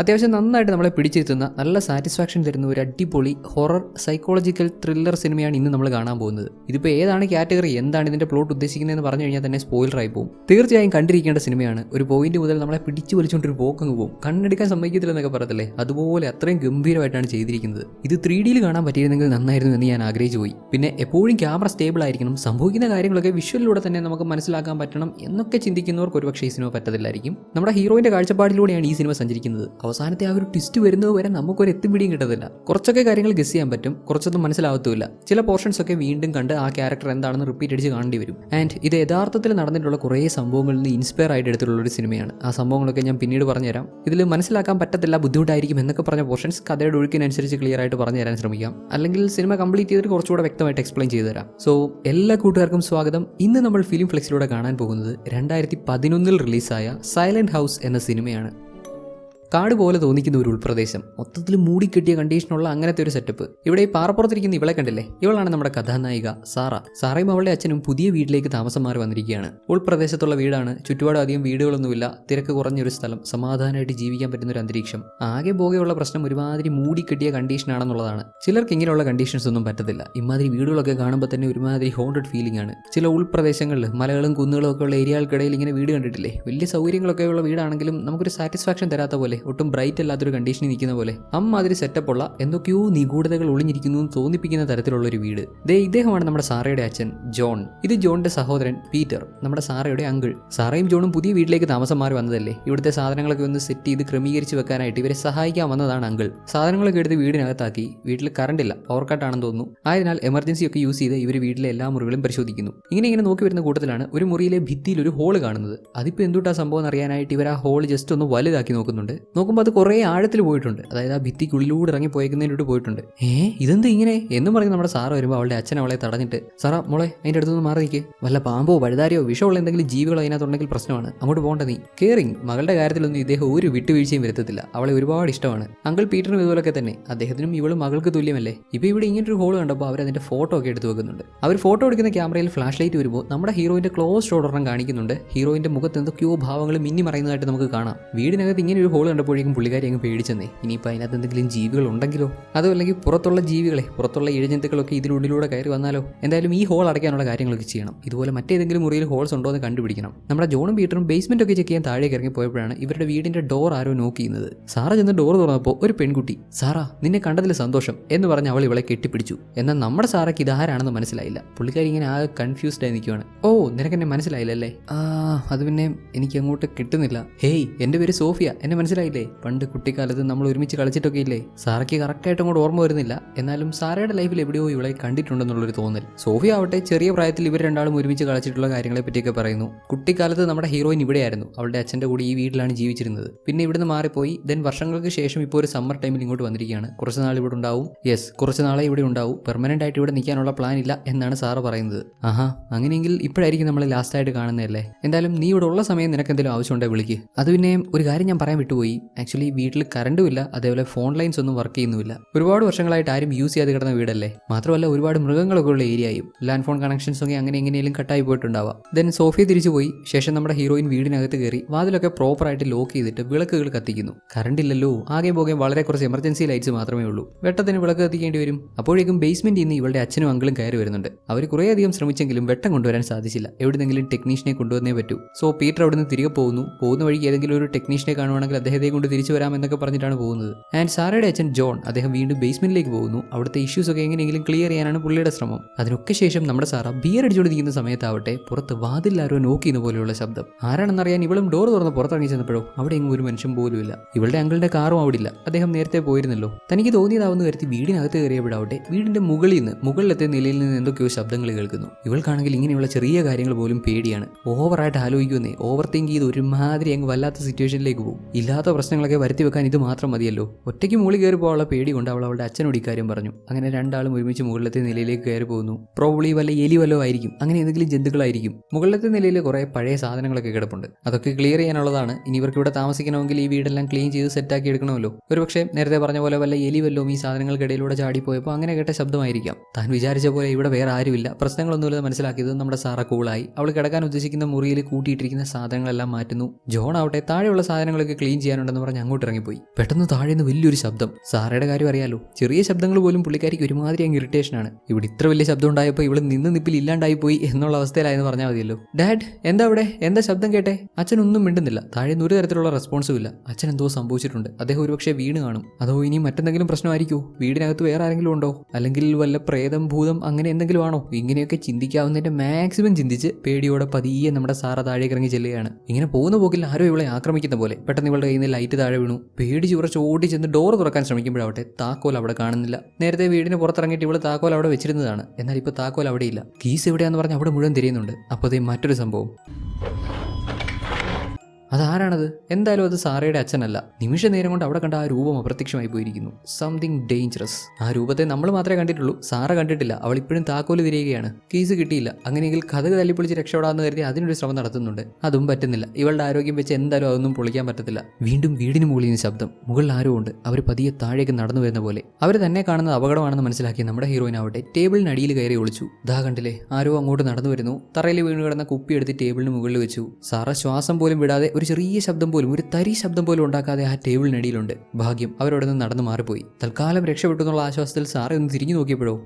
അത്യാവശ്യം നന്നായിട്ട് നമ്മളെ പിടിച്ചിരുത്തുന്ന നല്ല സാറ്റിസ്ഫാക്ഷൻ തരുന്ന ഒരു അടിപൊളി ഹൊറർ സൈക്കോളജിക്കൽ ത്രില്ലർ സിനിമയാണ് ഇന്ന് നമ്മൾ കാണാൻ പോകുന്നത്. ഇതിപ്പോൾ ഏതാണ് കാറ്റഗറി എന്താണ് ഇതിന്റെ പ്ലോട്ട് ഉദ്ദേശിക്കുന്നതെന്ന് പറഞ്ഞു കഴിഞ്ഞാൽ തന്നെ സ്പോയിലർ ആയി പോകും. തീർച്ചയായും കണ്ടിരിക്കേണ്ട സിനിമയാണ് ഒരു പോയിന്റ് മുതൽ നമ്മളെ പിടിച്ചു വലിച്ചുകൊണ്ട് ഒരു പോക്കങ്ങ് പോകും. കണ്ണെടുക്കാൻ സമ്മതിക്കത്തില്ലെന്നൊക്കെ പറയത്തില്ലേ അതുപോലെ അത്രയും ഗംഭീരമായിട്ടാണ് ചെയ്തിരിക്കുന്നത്. ഇത് ത്രീ ഡിയിൽ കാണാൻ പറ്റിയിരുന്നെങ്കിൽ നന്നായിരുന്നു എന്ന് ഞാൻ ആഗ്രഹിച്ചു പോയി. പിന്നെ എപ്പോഴും ക്യാമറ സ്റ്റേബിൾ ആയിരിക്കണം. സംഭവിക്കുന്ന കാര്യങ്ങളൊക്കെ വിഷ്വലിലൂടെ തന്നെ നമുക്ക് മനസ്സിലാക്കാൻ പറ്റണം എന്നൊക്കെ ചിന്തിക്കുന്നവർക്ക് ഒരുപക്ഷേ ഈ സിനിമ പറ്റത്തില്ലായിരിക്കും. നമ്മുടെ ഹീറോയിന്റെ കാഴ്ചപ്പാടിലൂടെയാണ് ഈ സിനിമ സഞ്ചരിക്കുന്നത്. അവസാനത്തെ ആ ഒരു ട്വിസ്റ്റ് വരുന്നത് വരെ നമുക്കൊരു എത്തിപ്പിടിയും കിട്ടത്തില്ല. കുറച്ചൊക്കെ കാര്യങ്ങൾ ഗസ് ചെയ്യാൻ പറ്റും കുറച്ചൊന്നും മനസ്സിലാവത്തുമില്ല. ചില പോർഷൻസ് ഒക്കെ വീണ്ടും കണ്ട് ആ ക്യാരക്ടർ എന്താണെന്ന് റിപ്പീറ്റ് അടിച്ച് കാണേണ്ടി വരും. ആൻഡ് ഇത് യഥാർത്ഥത്തിൽ നടന്നിട്ടുള്ള കുറേ സംഭവങ്ങളിൽ നിന്ന് ഇൻസ്പയർ ആയിട്ട് എടുത്തിട്ടുള്ള ഒരു സിനിമയാണ് ആ സംഭവങ്ങളൊക്കെ ഞാൻ പിന്നീട് പറഞ്ഞുതരാം. ഇതിൽ മനസ്സിലാക്കാൻ പറ്റത്തില്ല ബുദ്ധിമുട്ടായിരിക്കും എന്നൊക്കെ പറഞ്ഞ പോർഷൻസ് കഥയുടെ ഒഴുക്കിനനുസരിച്ച് ക്ലിയർ ആയിട്ട് പറഞ്ഞു തരാൻ ശ്രമിക്കാം. അല്ലെങ്കിൽ സിനിമ കംപ്ലീറ്റ് ചെയ്തിട്ട് കുറച്ചുകൂടെ വ്യക്തമായിട്ട് എക്സ്പ്ലെയിൻ ചെയ്തു തരാം. സോ എല്ലാ കൂട്ടുകാർക്കും സ്വാഗതം. ഇന്ന് നമ്മൾ ഫിലിം ഫ്ലെക്സിലൂടെ കാണാൻ പോകുന്നത് രണ്ടായിരത്തി പതിനൊന്നിൽ റിലീസായ സൈലന്റ് ഹൗസ് എന്ന സിനിമയാണ് കാട് പോലെ തോന്നിക്കുന്ന ഒരു ഉൾപ്രദേശം. മൊത്തത്തിൽ മൂടിക്കെട്ടിയ കണ്ടീഷനുള്ള അങ്ങനത്തെ ഒരു സെറ്റപ്പ് ഇവിടെ ഈ പാറപ്പുറത്തിരിക്കുന്ന ഇവളെ കണ്ടില്ലേ? ഇവളാണ് നമ്മുടെ കഥാനായിക സാറ. സാറയും അവളുടെ അച്ഛനും പുതിയ വീട്ടിലേക്ക് താമസം മാറി വന്നിരിക്കുകയാണ്. ഉൾപ്രദേശത്തുള്ള വീടാണ്. ചുറ്റുപാടും അധികം വീടുകളൊന്നുമില്ല. തിരക്ക് കുറഞ്ഞൊരു സ്ഥലം. സമാധാനമായിട്ട് ജീവിക്കാൻ പറ്റുന്ന ഒരു അന്തരീക്ഷം. ആകെ പോകെയുള്ള പ്രശ്നം ഒരുമാതിരി മൂടിക്കെട്ടിയ കണ്ടീഷനാണെന്നുള്ളതാണ് ചിലർക്ക് ഇങ്ങനെയുള്ള കണ്ടീഷൻസ് ഒന്നും പറ്റത്തില്ല. ഇമാതിരി വീടുകളൊക്കെ കാണുമ്പോൾ തന്നെ ഒരുമാതിരി ഹോണ്ടഡ് ഫീലിംഗ് ആണ്. ചില ഉൾപ്രദേശങ്ങളിൽ മലകളും കുന്നുകളും ഒക്കെ ഉള്ള ഏരിയകൾക്കിടയിൽ ഇങ്ങനെ വീട് കണ്ടിട്ടില്ലേ? വലിയ സൗകര്യങ്ങളൊക്കെ ഉള്ള വീടാണെങ്കിലും നമുക്കൊരു സാറ്റിസ്ഫാക്ഷൻ തരാത്ത പോലെ ഒട്ടും ബ്രൈറ്റ് അല്ലാത്തൊരു കണ്ടീഷനിൽ നിൽക്കുന്ന പോലെ അമ്മാതിരി സെറ്റപ്പ് ഉള്ള എന്തൊക്കെയോ നിഗൂഢതകൾ ഒളിഞ്ഞിരിക്കുന്നു എന്ന് തോന്നിപ്പിക്കുന്ന തരത്തിലുള്ള ഒരു വീട്. ദേ ഇദ്ദേഹമാണ് നമ്മുടെ സാറയുടെ അച്ഛൻ ജോൺ. ഇത് ജോണിന്റെ സഹോദരൻ പീറ്റർ. നമ്മുടെ സാറയുടെ അങ്കിൾ സാറയും ജോണും പുതിയ വീട്ടിലേക്ക് താമസം മാറി വന്നതല്ലേ? ഇവിടുത്തെ സാധനങ്ങളൊക്കെ ഒന്ന് സെറ്റ് ചെയ്ത് ക്രമീകരിച്ച് വെക്കാനായിട്ട് ഇവരെ സഹായിക്കാൻ വന്നതാണ് അങ്കിൾ സാധനങ്ങളൊക്കെ എടുത്ത് വീടിനകത്താക്കി. വീട്ടിൽ കറണ്ട് ഇല്ല പവർ കട്ടാണെന്ന് തോന്നുന്നു. ആയതിനാൽ എമർജൻസി ഒക്കെ യൂസ് ചെയ്ത് ഇവർ വീട്ടിലെ എല്ലാ മുറികളും പരിശോധിക്കുന്നു. ഇങ്ങനെ ഇങ്ങനെ നോക്കി വരുന്ന കൂട്ടത്തിലാണ് ഒരു മുറിയിലെ ഭിത്തിയിൽ ഒരു ഹോൾ കാണുന്നത്. അതിപ്പോൾ എന്തുട്ടാ സംഭവം അറിയാനായിട്ട് ഇവർ ആ ഹോൾ ജസ്റ്റ് ഒന്ന് വലുതാക്കി നോക്കുന്നുണ്ട്. നോക്കുമ്പോൾ അത് കുറേ ആഴത്തിൽ പോയിട്ടുണ്ട്. അതായത് ആ ഭിത്തിക്കുള്ളിലൂടെ ഇറങ്ങി പോയേക്കുന്നതിനോട് പോയിട്ടുണ്ട്. ഏ ഇതെന്ത് ഇങ്ങനെ? എന്നും പറഞ്ഞ് നമ്മുടെ സാറ് വരുമ്പോൾ അവളുടെ അച്ഛൻ അവളെ തടഞ്ഞിട്ട് സാറാ മോളെ അതിന്റെ അടുത്തുനിന്ന് മാറി നിൽക്ക് വല്ല പാമ്പോ വഴുതാരിയോ വിഷമുള്ള എന്തെങ്കിലും ജീവികളോ അതിനകത്തുണ്ടെങ്കിൽ പ്രശ്നമാണ്. അങ്ങോട്ട് പോകണ്ട നീ. കെയറിങ് മകളുടെ കാര്യത്തിലൊന്നും ഇദ്ദേഹം ഒരു വിട്ടുവീഴ്ചയും വരുത്തത്തില്ല. അവളെ ഒരുപാട് ഇഷ്ടമാണ്. അങ്കിൾ പീറ്ററിനും ഇതുപോലൊക്കെ തന്നെ. അദ്ദേഹത്തിനും ഇവളും മകൾക്ക് തുല്യമല്ലേ? ഇപ്പോൾ ഇവിടെ ഇങ്ങനെ ഒരു ഹോൾ കണ്ടപ്പോൾ അവർ അതിന്റെ ഫോട്ടോ ഒക്കെ എടുത്തു വെക്കുന്നുണ്ട്. അവർ ഫോട്ടോ എടുക്കുന്ന ക്യാമറയിൽ ഫ്ലാഷ് ലൈറ്റ് വരുമ്പോൾ നമ്മുടെ ഹീറോയിന്റെ ക്ലോസ് ഷോൾഡറിനും കാണിക്കുന്നുണ്ട്. ഹീറോയിന്റെ മുഖത്ത് എന്തൊക്കെയോ ഭാവങ്ങൾ മിന്നി മറയുന്നതായിട്ട് നമുക്ക് കാണാം. വീടിനകത്ത് ഇങ്ങനെ ഒരു ഹോൾ കണ്ടപ്പോഴേക്കും പുള്ളിക്കാരി അങ്ങ് പേടിച്ചെന്നേ. ഇനിയിപ്പോൾ അതിനകത്ത് എന്തെങ്കിലും ജീവികൾ ഉണ്ടെങ്കിലോ അതോ അല്ലെങ്കിൽ പുറത്തുള്ള ജീവികളെ പുറത്തുള്ള ഇഴജന്തുക്കളൊക്കെ ഇതിനുള്ളിലൂടെ കയറി വന്നാലോ? എന്തായാലും ഈ ഹോൾ അടയ്ക്കാനുള്ള കാര്യങ്ങളൊക്കെ ചെയ്യണം. ഇതുപോലെ മറ്റേതെങ്കിലും മുറിയിൽ ഹോൾസ് ഉണ്ടോ എന്ന് കണ്ടുപിടിക്കണം. നമ്മുടെ ജോണും പീറ്ററും ബേസ്മെന്റ് ഒക്കെ ചെക്ക് ചെയ്യാൻ താഴേക്ക് ഇറങ്ങി പോയപ്പോഴാണ് ഇവരുടെ വീടിന്റെ ഡോർ ആരോ നോക്ക് ചെയ്യുന്നത്. സാറ ചെന്ന് ഡോർ തുറന്നപ്പോൾ ഒരു പെൺകുട്ടി സാറാ നിന്നെ കണ്ടതിൽ സന്തോഷം എന്ന് പറഞ്ഞ് അവൾ ഇവളെ കെട്ടിപ്പിടിച്ചു. എന്നാൽ നമ്മുടെ സാറയ്ക്ക് ഇതാരാണെന്ന് മനസ്സിലായില്ല. പുള്ളിക്കാരി ഇങ്ങനെ ആ കൺഫ്യൂസ്ഡ് ആയി നിൽക്കുവാണ് ഓ നിനക്കെന്നെ എന്നെ മനസ്സിലായില്ലല്ലേ? ആ അത് പിന്നെ എനിക്ക് അങ്ങോട്ട് കിട്ടുന്നില്ല. ഹേയ് എന്റെ പേര് സോഫിയ. എന്നെ മനസ്സിലായില്ലേ പണ്ട് കുട്ടിക്കാലത്ത് നമ്മൾ ഒരുമിച്ച് കളിച്ചിട്ടൊക്കെ ഇല്ലേ? സാറയ്ക്ക് കറക്റ്റായിട്ട് അങ്ങോട്ട് ഓർമ്മ വരുന്നില്ല. എന്നാലും സാറയുടെ ലൈഫിൽ എവിടെയോ ഇവളെ കണ്ടിട്ടുണ്ടെന്നുള്ളൊരു തോന്നൽ. സോഫിയ ആവട്ടെ ചെറിയ പ്രായത്തിൽ ഇവർ രണ്ടാളും ഒരുമിച്ച് കളിച്ചിട്ടുള്ള കാര്യങ്ങളെ പറ്റിയൊക്കെ പറയുന്നു. കുട്ടിക്കാലത്ത് നമ്മുടെ ഹീറോയിൻ ഇവിടെയായിരുന്നു. അവളുടെ അച്ഛന്റെ കൂടെ ഈ വീട്ടിലാണ് ജീവിച്ചിരുന്നത്. പിന്നെ ഇവിടുന്ന് മാറിപ്പോയി. ദെൻ വർഷങ്ങൾക്ക് ശേഷം ഇപ്പോൾ ഒരു സമ്മർ ടൈമിൽ ഇങ്ങോട്ട് വന്നിരിക്കുകയാണ്. കുറച്ച് നാൾ ഇവിടെ ഉണ്ടാവും. യെസ് കുറച്ച് നാളെ ഇവിടെ ഉണ്ടാവും. പെർമനന്റ് ആയിട്ട് ഇവിടെ നിൽക്കാനുള്ള പ്ലാൻ ഇല്ല എന്നാണ് സാറ് പറയുന്നത്. ആഹാ അങ്ങനെയെങ്കിൽ ഇപ്പോഴായിരിക്കും നമ്മൾ ലാസ്റ്റ് ആയിട്ട് കാണുന്നതല്ലേ? എന്തായാലും നീ ഇവിടെ ഉള്ള സമയം നിനക്ക് എന്തെങ്കിലും ആവശ്യമുണ്ടെങ്കിൽ വിളിക്ക്? അത് പിന്നെ ഒരു കാര്യം ഞാൻ പറയാൻ വിട്ടുപോയി. ആക്ച്വലി വീട്ടിൽ കറണ്ടും ഇല്ല അതേപോലെ ഫോൺ ലൈൻസ് ഒന്നും വർക്ക് ചെയ്യുന്നുമില്ല. ഒരുപാട് വർഷങ്ങളായിട്ട് ആരും യൂസ് ചെയ്യാതെ കിടന്ന വീടല്ലേ? മാത്രമല്ല ഒരുപാട് മൃഗങ്ങളൊക്കെ ഉള്ള ഏരിയയും ലാൻഡ് ഫോൺ കണക്ഷൻസ് ഒക്കെ അങ്ങനെ എങ്ങനെയെങ്കിലും കട്ടായി പോയിട്ടുണ്ടാവാം. ദെൻ സോഫിയ തിരിച്ചു പോയി ശേഷം നമ്മുടെ ഹീറോയിൻ വീടിനകത്ത് കയറി വാതിലൊക്കെ പ്രോപ്പറായിട്ട് ലോക്ക് ചെയ്തിട്ട് വിളക്കുകൾ കത്തിക്കുന്നു. കറണ്ട് ഇല്ലല്ലോ ആകെ പോകെ വളരെ കുറച്ച് എമർജൻസി ലൈറ്റ്സ് മാത്രമേ ഉള്ളൂ. വെട്ടത്തിന് വിളക്ക് കത്തിക്കേണ്ടി വരും. അപ്പോഴേക്കും ബേസ്മെന്റിൽ നിന്ന് ഇവളുടെ അച്ഛനും അങ്കിളും കയറി വരുന്നുണ്ട്. അവർ കുറേയധികം ശ്രമിച്ചെങ്കിലും വെട്ടം കൊണ്ടുവരാൻ സാധിച്ചില്ല. എവിടെന്നെങ്കിലും ടെക്നീഷ്യനെ കൊണ്ടുവന്നേ പറ്റൂ. സോ പീറ്റർ അവിടുന്ന് തിരികെ പോകുന്നു. പോകുന്ന വഴിക്ക് ഏതെങ്കിലും ഒരു ടെക്നീഷ്യനെ കാണുവാണെങ്കിൽ അദ്ദേഹത്തെ കൊണ്ട് തിരിച്ചു വരാമെന്നൊക്കെ പറഞ്ഞിട്ടാണ് പോകുന്നത്. ആൻഡ് സാറയുടെ അച്ഛൻ ജോൺ അദ്ദേഹം വീണ്ടും ബേസ്മെന്റിലേക്ക് പോകുന്നു. അവിടുത്തെ ഇഷ്യൂസ് ഒക്കെ എങ്ങനെയെങ്കിലും ക്ലിയർ ചെയ്യാനാണ് പുള്ളിയുടെ ശ്രമം. അതിനൊക്കെ ശേഷം നമ്മുടെ സാറ ബിയർ അടിച്ചുകൊണ്ടിരിക്കുന്ന സമയത്താവട്ടെ പുറത്ത് വാതിൽ ആരോ നോക്കി ചെയ്യുന്ന പോലെയുള്ള ശബ്ദം. ആരാണെന്നറിയാൻ ഇവളും ഡോർ തുറന്ന് പുറത്തിറങ്ങി ചെന്നപ്പോഴോ അവിടെ എങ്ങും ഒരു മനുഷ്യൻ പോലും ഇല്ല. ഇവളുടെ അങ്കിളുടെ കാറും അവിടെ ഇല്ല. അദ്ദേഹം നേരത്തെ പോയിരുന്നല്ലോ. തനിക്ക് തോന്നിയതാവുന്ന കരുതി വീടിനകത്ത് കയറിയപ്പോഴാവട്ടെ വീടിന്റെ മുകളിൽ നിന്ന് മുകളിലത്തെ നിലയിൽ നിന്ന് എന്തൊക്കെയോ ശബ്ദങ്ങൾ കേൾക്കുന്നു. ഇവൾക്കാണെങ്കിൽ ഇങ്ങനെയുള്ള ചെറിയ കാര്യങ്ങൾ പോലും പേടിയാണ്. ഓവറായിട്ട് ആലോചിക്കുന്നേ ഓവർ തിങ്ക് ചെയ്ത് ഒരുമാതിരി അങ്ങ് വല്ലാത്ത സിറ്റുവേഷനിലേക്ക് പോകും. ഇല്ലാത്ത പ്രശ്നങ്ങളൊക്കെ വരുത്തി വെക്കാൻ ഇത് മാത്രം മതിയല്ലോ. ഒറ്റയ്ക്ക് മുകളിൽ കയറി പോകാനുള്ള പേടി കൊണ്ട് അവൾ അവളുടെ അച്ഛനോട് ഇക്കാര്യം പറഞ്ഞു. അങ്ങനെ രണ്ടാളും ഒരുമിച്ച് മുകളിലത്തെ നിലയിലേക്ക് കയറി പോകുന്നു. പ്രോബ്ലി വല്ല എലി വല്ലോ ആയിരിക്കും. അങ്ങനെ എന്തെങ്കിലും ജന്തുക്കളായിരിക്കും. മുകളിലത്തെ നിലയിൽ കുറേ പഴയ സാധനങ്ങളൊക്കെ കിടപ്പുണ്ട്. അതൊക്കെ ക്ലിയർ ചെയ്യാനുള്ളതാണ്. ഇനി ഇവർക്ക് ഇവിടെ താമസിക്കണമെങ്കിൽ ഈ വീടെല്ലാം ക്ലീൻ ചെയ്ത് സെറ്റാക്കി എടുക്കണമല്ലോ. ഒരുപക്ഷെ നേരത്തെ പറഞ്ഞ പോലെ വല്ല എലി വല്ലോ ഈ സാധനങ്ങൾക്കിടയിലൂടെ ചാടിപ്പോയപ്പോൾ അങ്ങനെ കേട്ട ശബ്ദമായിരിക്കാം. താൻ വിചാരിച്ച പോലെ ഇവിടെ വേറെ ആരുമില്ല. പ്രശ്നങ്ങളൊന്നുമില്ല മനസ്സിലാക്കിയത് നമ്മുടെ സാറ കൂളായി അവൾ കിടക്കാൻ ഉദ്ദേശിക്കുന്ന മുറിയിൽ കൂട്ടിയിട്ടിരിക്കുന്ന സാധനങ്ങളെല്ലാം മാറ്റുന്നു. ജോൺ ആവട്ടെ താഴെയുള്ള സാധനങ്ങളൊക്കെ ക്ലീൻ ചെയ്യാനുണ്ട്. വരാനുണ്ടെന്ന് പറഞ്ഞ് അങ്ങോട്ട് ഇറങ്ങിപ്പോയി. പെട്ടെന്ന് താഴെ നിന്ന് വലിയൊരു ശബ്ദം. സാറയുടെ കാര്യം അറിയാലോ. ചെറിയ ശബ്ദങ്ങൾ പോലും പുള്ളിക്കാരിക്ക് ഒരുമാതിരി അങ്ങ് ഇറിറ്റേഷനാണ്. ഇവിടെ ഇത്ര വലിയ ശബ്ദം ഉണ്ടായപ്പോൾ ഇവിടെ നിന്ന് നിപ്പിൽ ഇല്ലാണ്ടായി പോയി എന്നുള്ള അവസ്ഥയിലായെന്ന് പറഞ്ഞാൽ മതിയല്ലോ. ഡാഡ് എന്താ അവിടെ? എന്താ ശബ്ദം കേട്ടെ? അച്ഛൻ ഒന്നും മിണ്ടുന്നില്ല. താഴെ ഒരു തരത്തിലുള്ള റെസ്പോൺസും ഇല്ല. അച്ഛൻ എന്തോ സംഭവിച്ചിട്ടുണ്ട്. അദ്ദേഹം ഒരുപക്ഷെ വീണ് കാണും. അതോ ഇനി മറ്റെന്തെങ്കിലും പ്രശ്നമായിരിക്കുമോ വീടിനകത്ത് വേറെ ആരെങ്കിലും ഉണ്ടോ? അല്ലെങ്കിൽ വല്ല പ്രേതം ഭൂതം അങ്ങനെ എന്തെങ്കിലും ആണോ? ഇങ്ങനെയൊക്കെ ചിന്തിക്കാവുന്നതിന്റെ മാക്സിമം ചിന്തിച്ച് പേടിയോടെ പതിയെ നമ്മുടെ സാറ താഴേക്ക് ഇറങ്ങി ചെല്ലുകയാണ്. ഇങ്ങനെ പോകുന്ന പോക്കിൽ ആരോ ഇവളെ ആക്രമിക്കുന്ന പോലെ. പെട്ടെന്ന് ഇവളുടെ കയ്യിൽ നിന്ന് ലൈറ്റ് താഴെ വീണു. പേടിച്ച് കുറച്ച് ഓടി ചെന്ന് ഡോർ തുറക്കാൻ ശ്രമിക്കുമ്പോഴാവട്ടെ താക്കോൽ അവിടെ കാണുന്നില്ല. നേരത്തെ വീടിന് പുറത്തിറങ്ങിയിട്ട് ഇവൾ താക്കോൽ അവിടെ വെച്ചിരുന്നതാണ്. എന്നാൽ ഇപ്പോൾ താക്കോൽ അവിടെയില്ല. കീസ് എവിടെയാന്ന് പറഞ്ഞ് അവിടെ മുഴുവൻ തിരിയുന്നുണ്ട്. അപ്പോൾ അതേ മറ്റൊരു സംഭവം. അതാരാണത്? എന്തായാലും അത് സാറയുടെ അച്ഛനല്ല. നിമിഷ നേരം കൊണ്ട് അവിടെ കണ്ട ആ രൂപം അപ്രത്യക്ഷമായി പോയിരിക്കുന്നു. സംതിങ് ഡേഞ്ചറസ് ആ രൂപത്തെ നമ്മൾ മാത്രമേ കണ്ടിട്ടുള്ളൂ. സാറ കണ്ടിട്ടില്ല. അവൾ ഇപ്പോഴും താക്കോൽ തിരിയുകയാണ്. കേസ് കിട്ടിയില്ല. അങ്ങനെയെങ്കിൽ കഥക തല്ലിപ്പൊളിച്ച് രക്ഷപ്പെടാമെന്ന് കരുതി അതിനൊരു ശ്രമം നടത്തുന്നുണ്ട്. അതും പറ്റുന്നില്ല. ഇവളുടെ ആരോഗ്യം വെച്ച് എന്തായാലും അതൊന്നും പൊളിക്കാൻ പറ്റത്തില്ല. വീണ്ടും വീടിന് മുകളിൽ നിന്ന് ശബ്ദം. മുകളിൽ ആരോ ഉണ്ട്. അവർ പതിയെ താഴേക്ക് നടന്നു വരുന്ന പോലെ. അവർ തന്നെ കാണുന്നത് അപകടമാണെന്ന് മനസ്സിലാക്കി നമ്മുടെ ഹീറോയിൻ ആവട്ടെ ടേബിളിനടിയിൽ കയറി ഒളിച്ചു. ദാ കണ്ടില്ലേ? ആരോ അങ്ങോട്ട് നടന്നു വരുന്നു. തറയിൽ വീണ് കിടന്ന കുപ്പി എടുത്ത് ടേബിളിന് മുകളിൽ വെച്ചു. സാറ ശ്വാസം പോലും വിടാതെ ഒരു ചെറിയ ശബ്ദം പോലും ഒരു തരി ശബ്ദം പോലും ഉണ്ടാക്കാതെ ആ ടേബിളിനടിയിലുണ്ട്. ഭാഗ്യം അവരവിടെ നിന്ന് നടന്നു മാറിപ്പോയി. തൽക്കാലം രക്ഷപ്പെട്ടു എന്നുള്ള ആശ്വാസത്തിൽ സാറേ ഒന്ന് തിരിഞ്ഞു നോക്കിയപ്പോഴോ?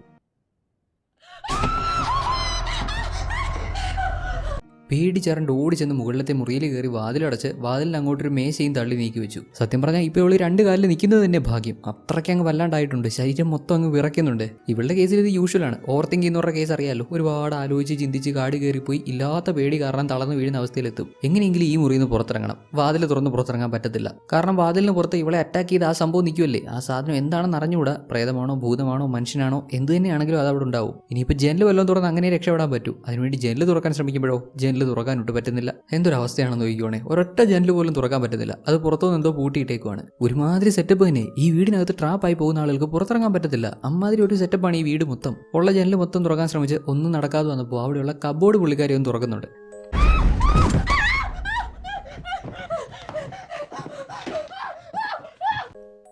പേടിച്ചറണ്ട് ഓടി ചെന്ന് മുകളിലത്തെ മുറിയിൽ കയറി വാതിലടച്ച് വാതിലിന് അങ്ങോട്ടൊരു മേശയും തള്ളി നീക്കി വെച്ചു. സത്യം പറഞ്ഞാൽ ഇപ്പോൾ ഇവൾ രണ്ട് കാലിൽ നിൽക്കുന്നത് തന്നെ ഭാഗ്യം. അത്രയ്ക്ക് അങ്ങ് വല്ലാണ്ടായിട്ടുണ്ട്. ശരീരം മൊത്തം അങ്ങ് വിറയ്ക്കുന്നുണ്ട്. ഇവളുടെ കേസിൽ ഇത് യൂഷ്വൽ ആണ്. ഓവർ എന്ന് പറഞ്ഞ കേസ് അറിയാലോ. ഒരുപാട് ആലോചിച്ച് ചിന്തിച്ച് കാടി കാട് പോയി ഇല്ലാത്ത പേടി കാരണം തളർന്നു വീഴുന്ന അവസ്ഥയിലെത്തും. എങ്ങനെയെങ്കിലും ഈ മുറിയിൽ നിന്ന് പുറത്തിറങ്ങണം. വാതിൽ തുറന്ന് പുറത്തിറങ്ങാൻ പറ്റത്തില്ല. കാരണം വാതിലിന് പുറത്ത് ഇവളെ അറ്റാക്ക് ചെയ്ത് ആ സംഭവം നിൽക്കുമല്ലേ ആ സാധനം എന്താണെന്ന് അറിഞ്ഞുകൂടാ? പ്രേതമാണോ ഭൂതമാണോ മനുഷ്യനാണോ? എന്ത് തന്നെയാണെങ്കിലും അത് അവിടെ ഉണ്ടാവും. ഇനിയിപ്പോൾ ജനൽ വല്ലതും തുറന്ന് അങ്ങനെ രക്ഷപ്പെടാൻ പറ്റൂ. അതിനുവേണ്ടി ജനൽ തുറക്കാൻ ശ്രമിക്കുമ്പോഴോ? ജനൽ തുറക്കാനൊട്ട് പറ്റുന്നില്ല. എന്തൊരവസ്ഥയാണെന്ന് നോക്കിക്കോണേ ഒരൊറ്റ ജനൽ പോലും തുറക്കാൻ പറ്റുന്നില്ല അത് പുറത്തുനിന്ന് എന്തോ പൂട്ടിയിട്ടേക്കുവാണ്. ഒരുമാതിരി സെറ്റപ്പ് തന്നെ. ഈ വീടിനകത്ത് ട്രാപ്പായി പോകുന്ന ആളുകൾക്ക് പുറത്തിറങ്ങാൻ പറ്റത്തില്ല. അമ്മാതിരി ഒരു സെറ്റപ്പാണ് ഈ വീട് മൊത്തം. ഉള്ള ജനൽ മൊത്തം തുറക്കാൻ ശ്രമിച്ച് ഒന്നും നടക്കാതെ വന്നപ്പോൾ അവിടെയുള്ള കബോർഡ് പുള്ളിക്കാരി ഒന്ന് തുറക്കുന്നുണ്ട്.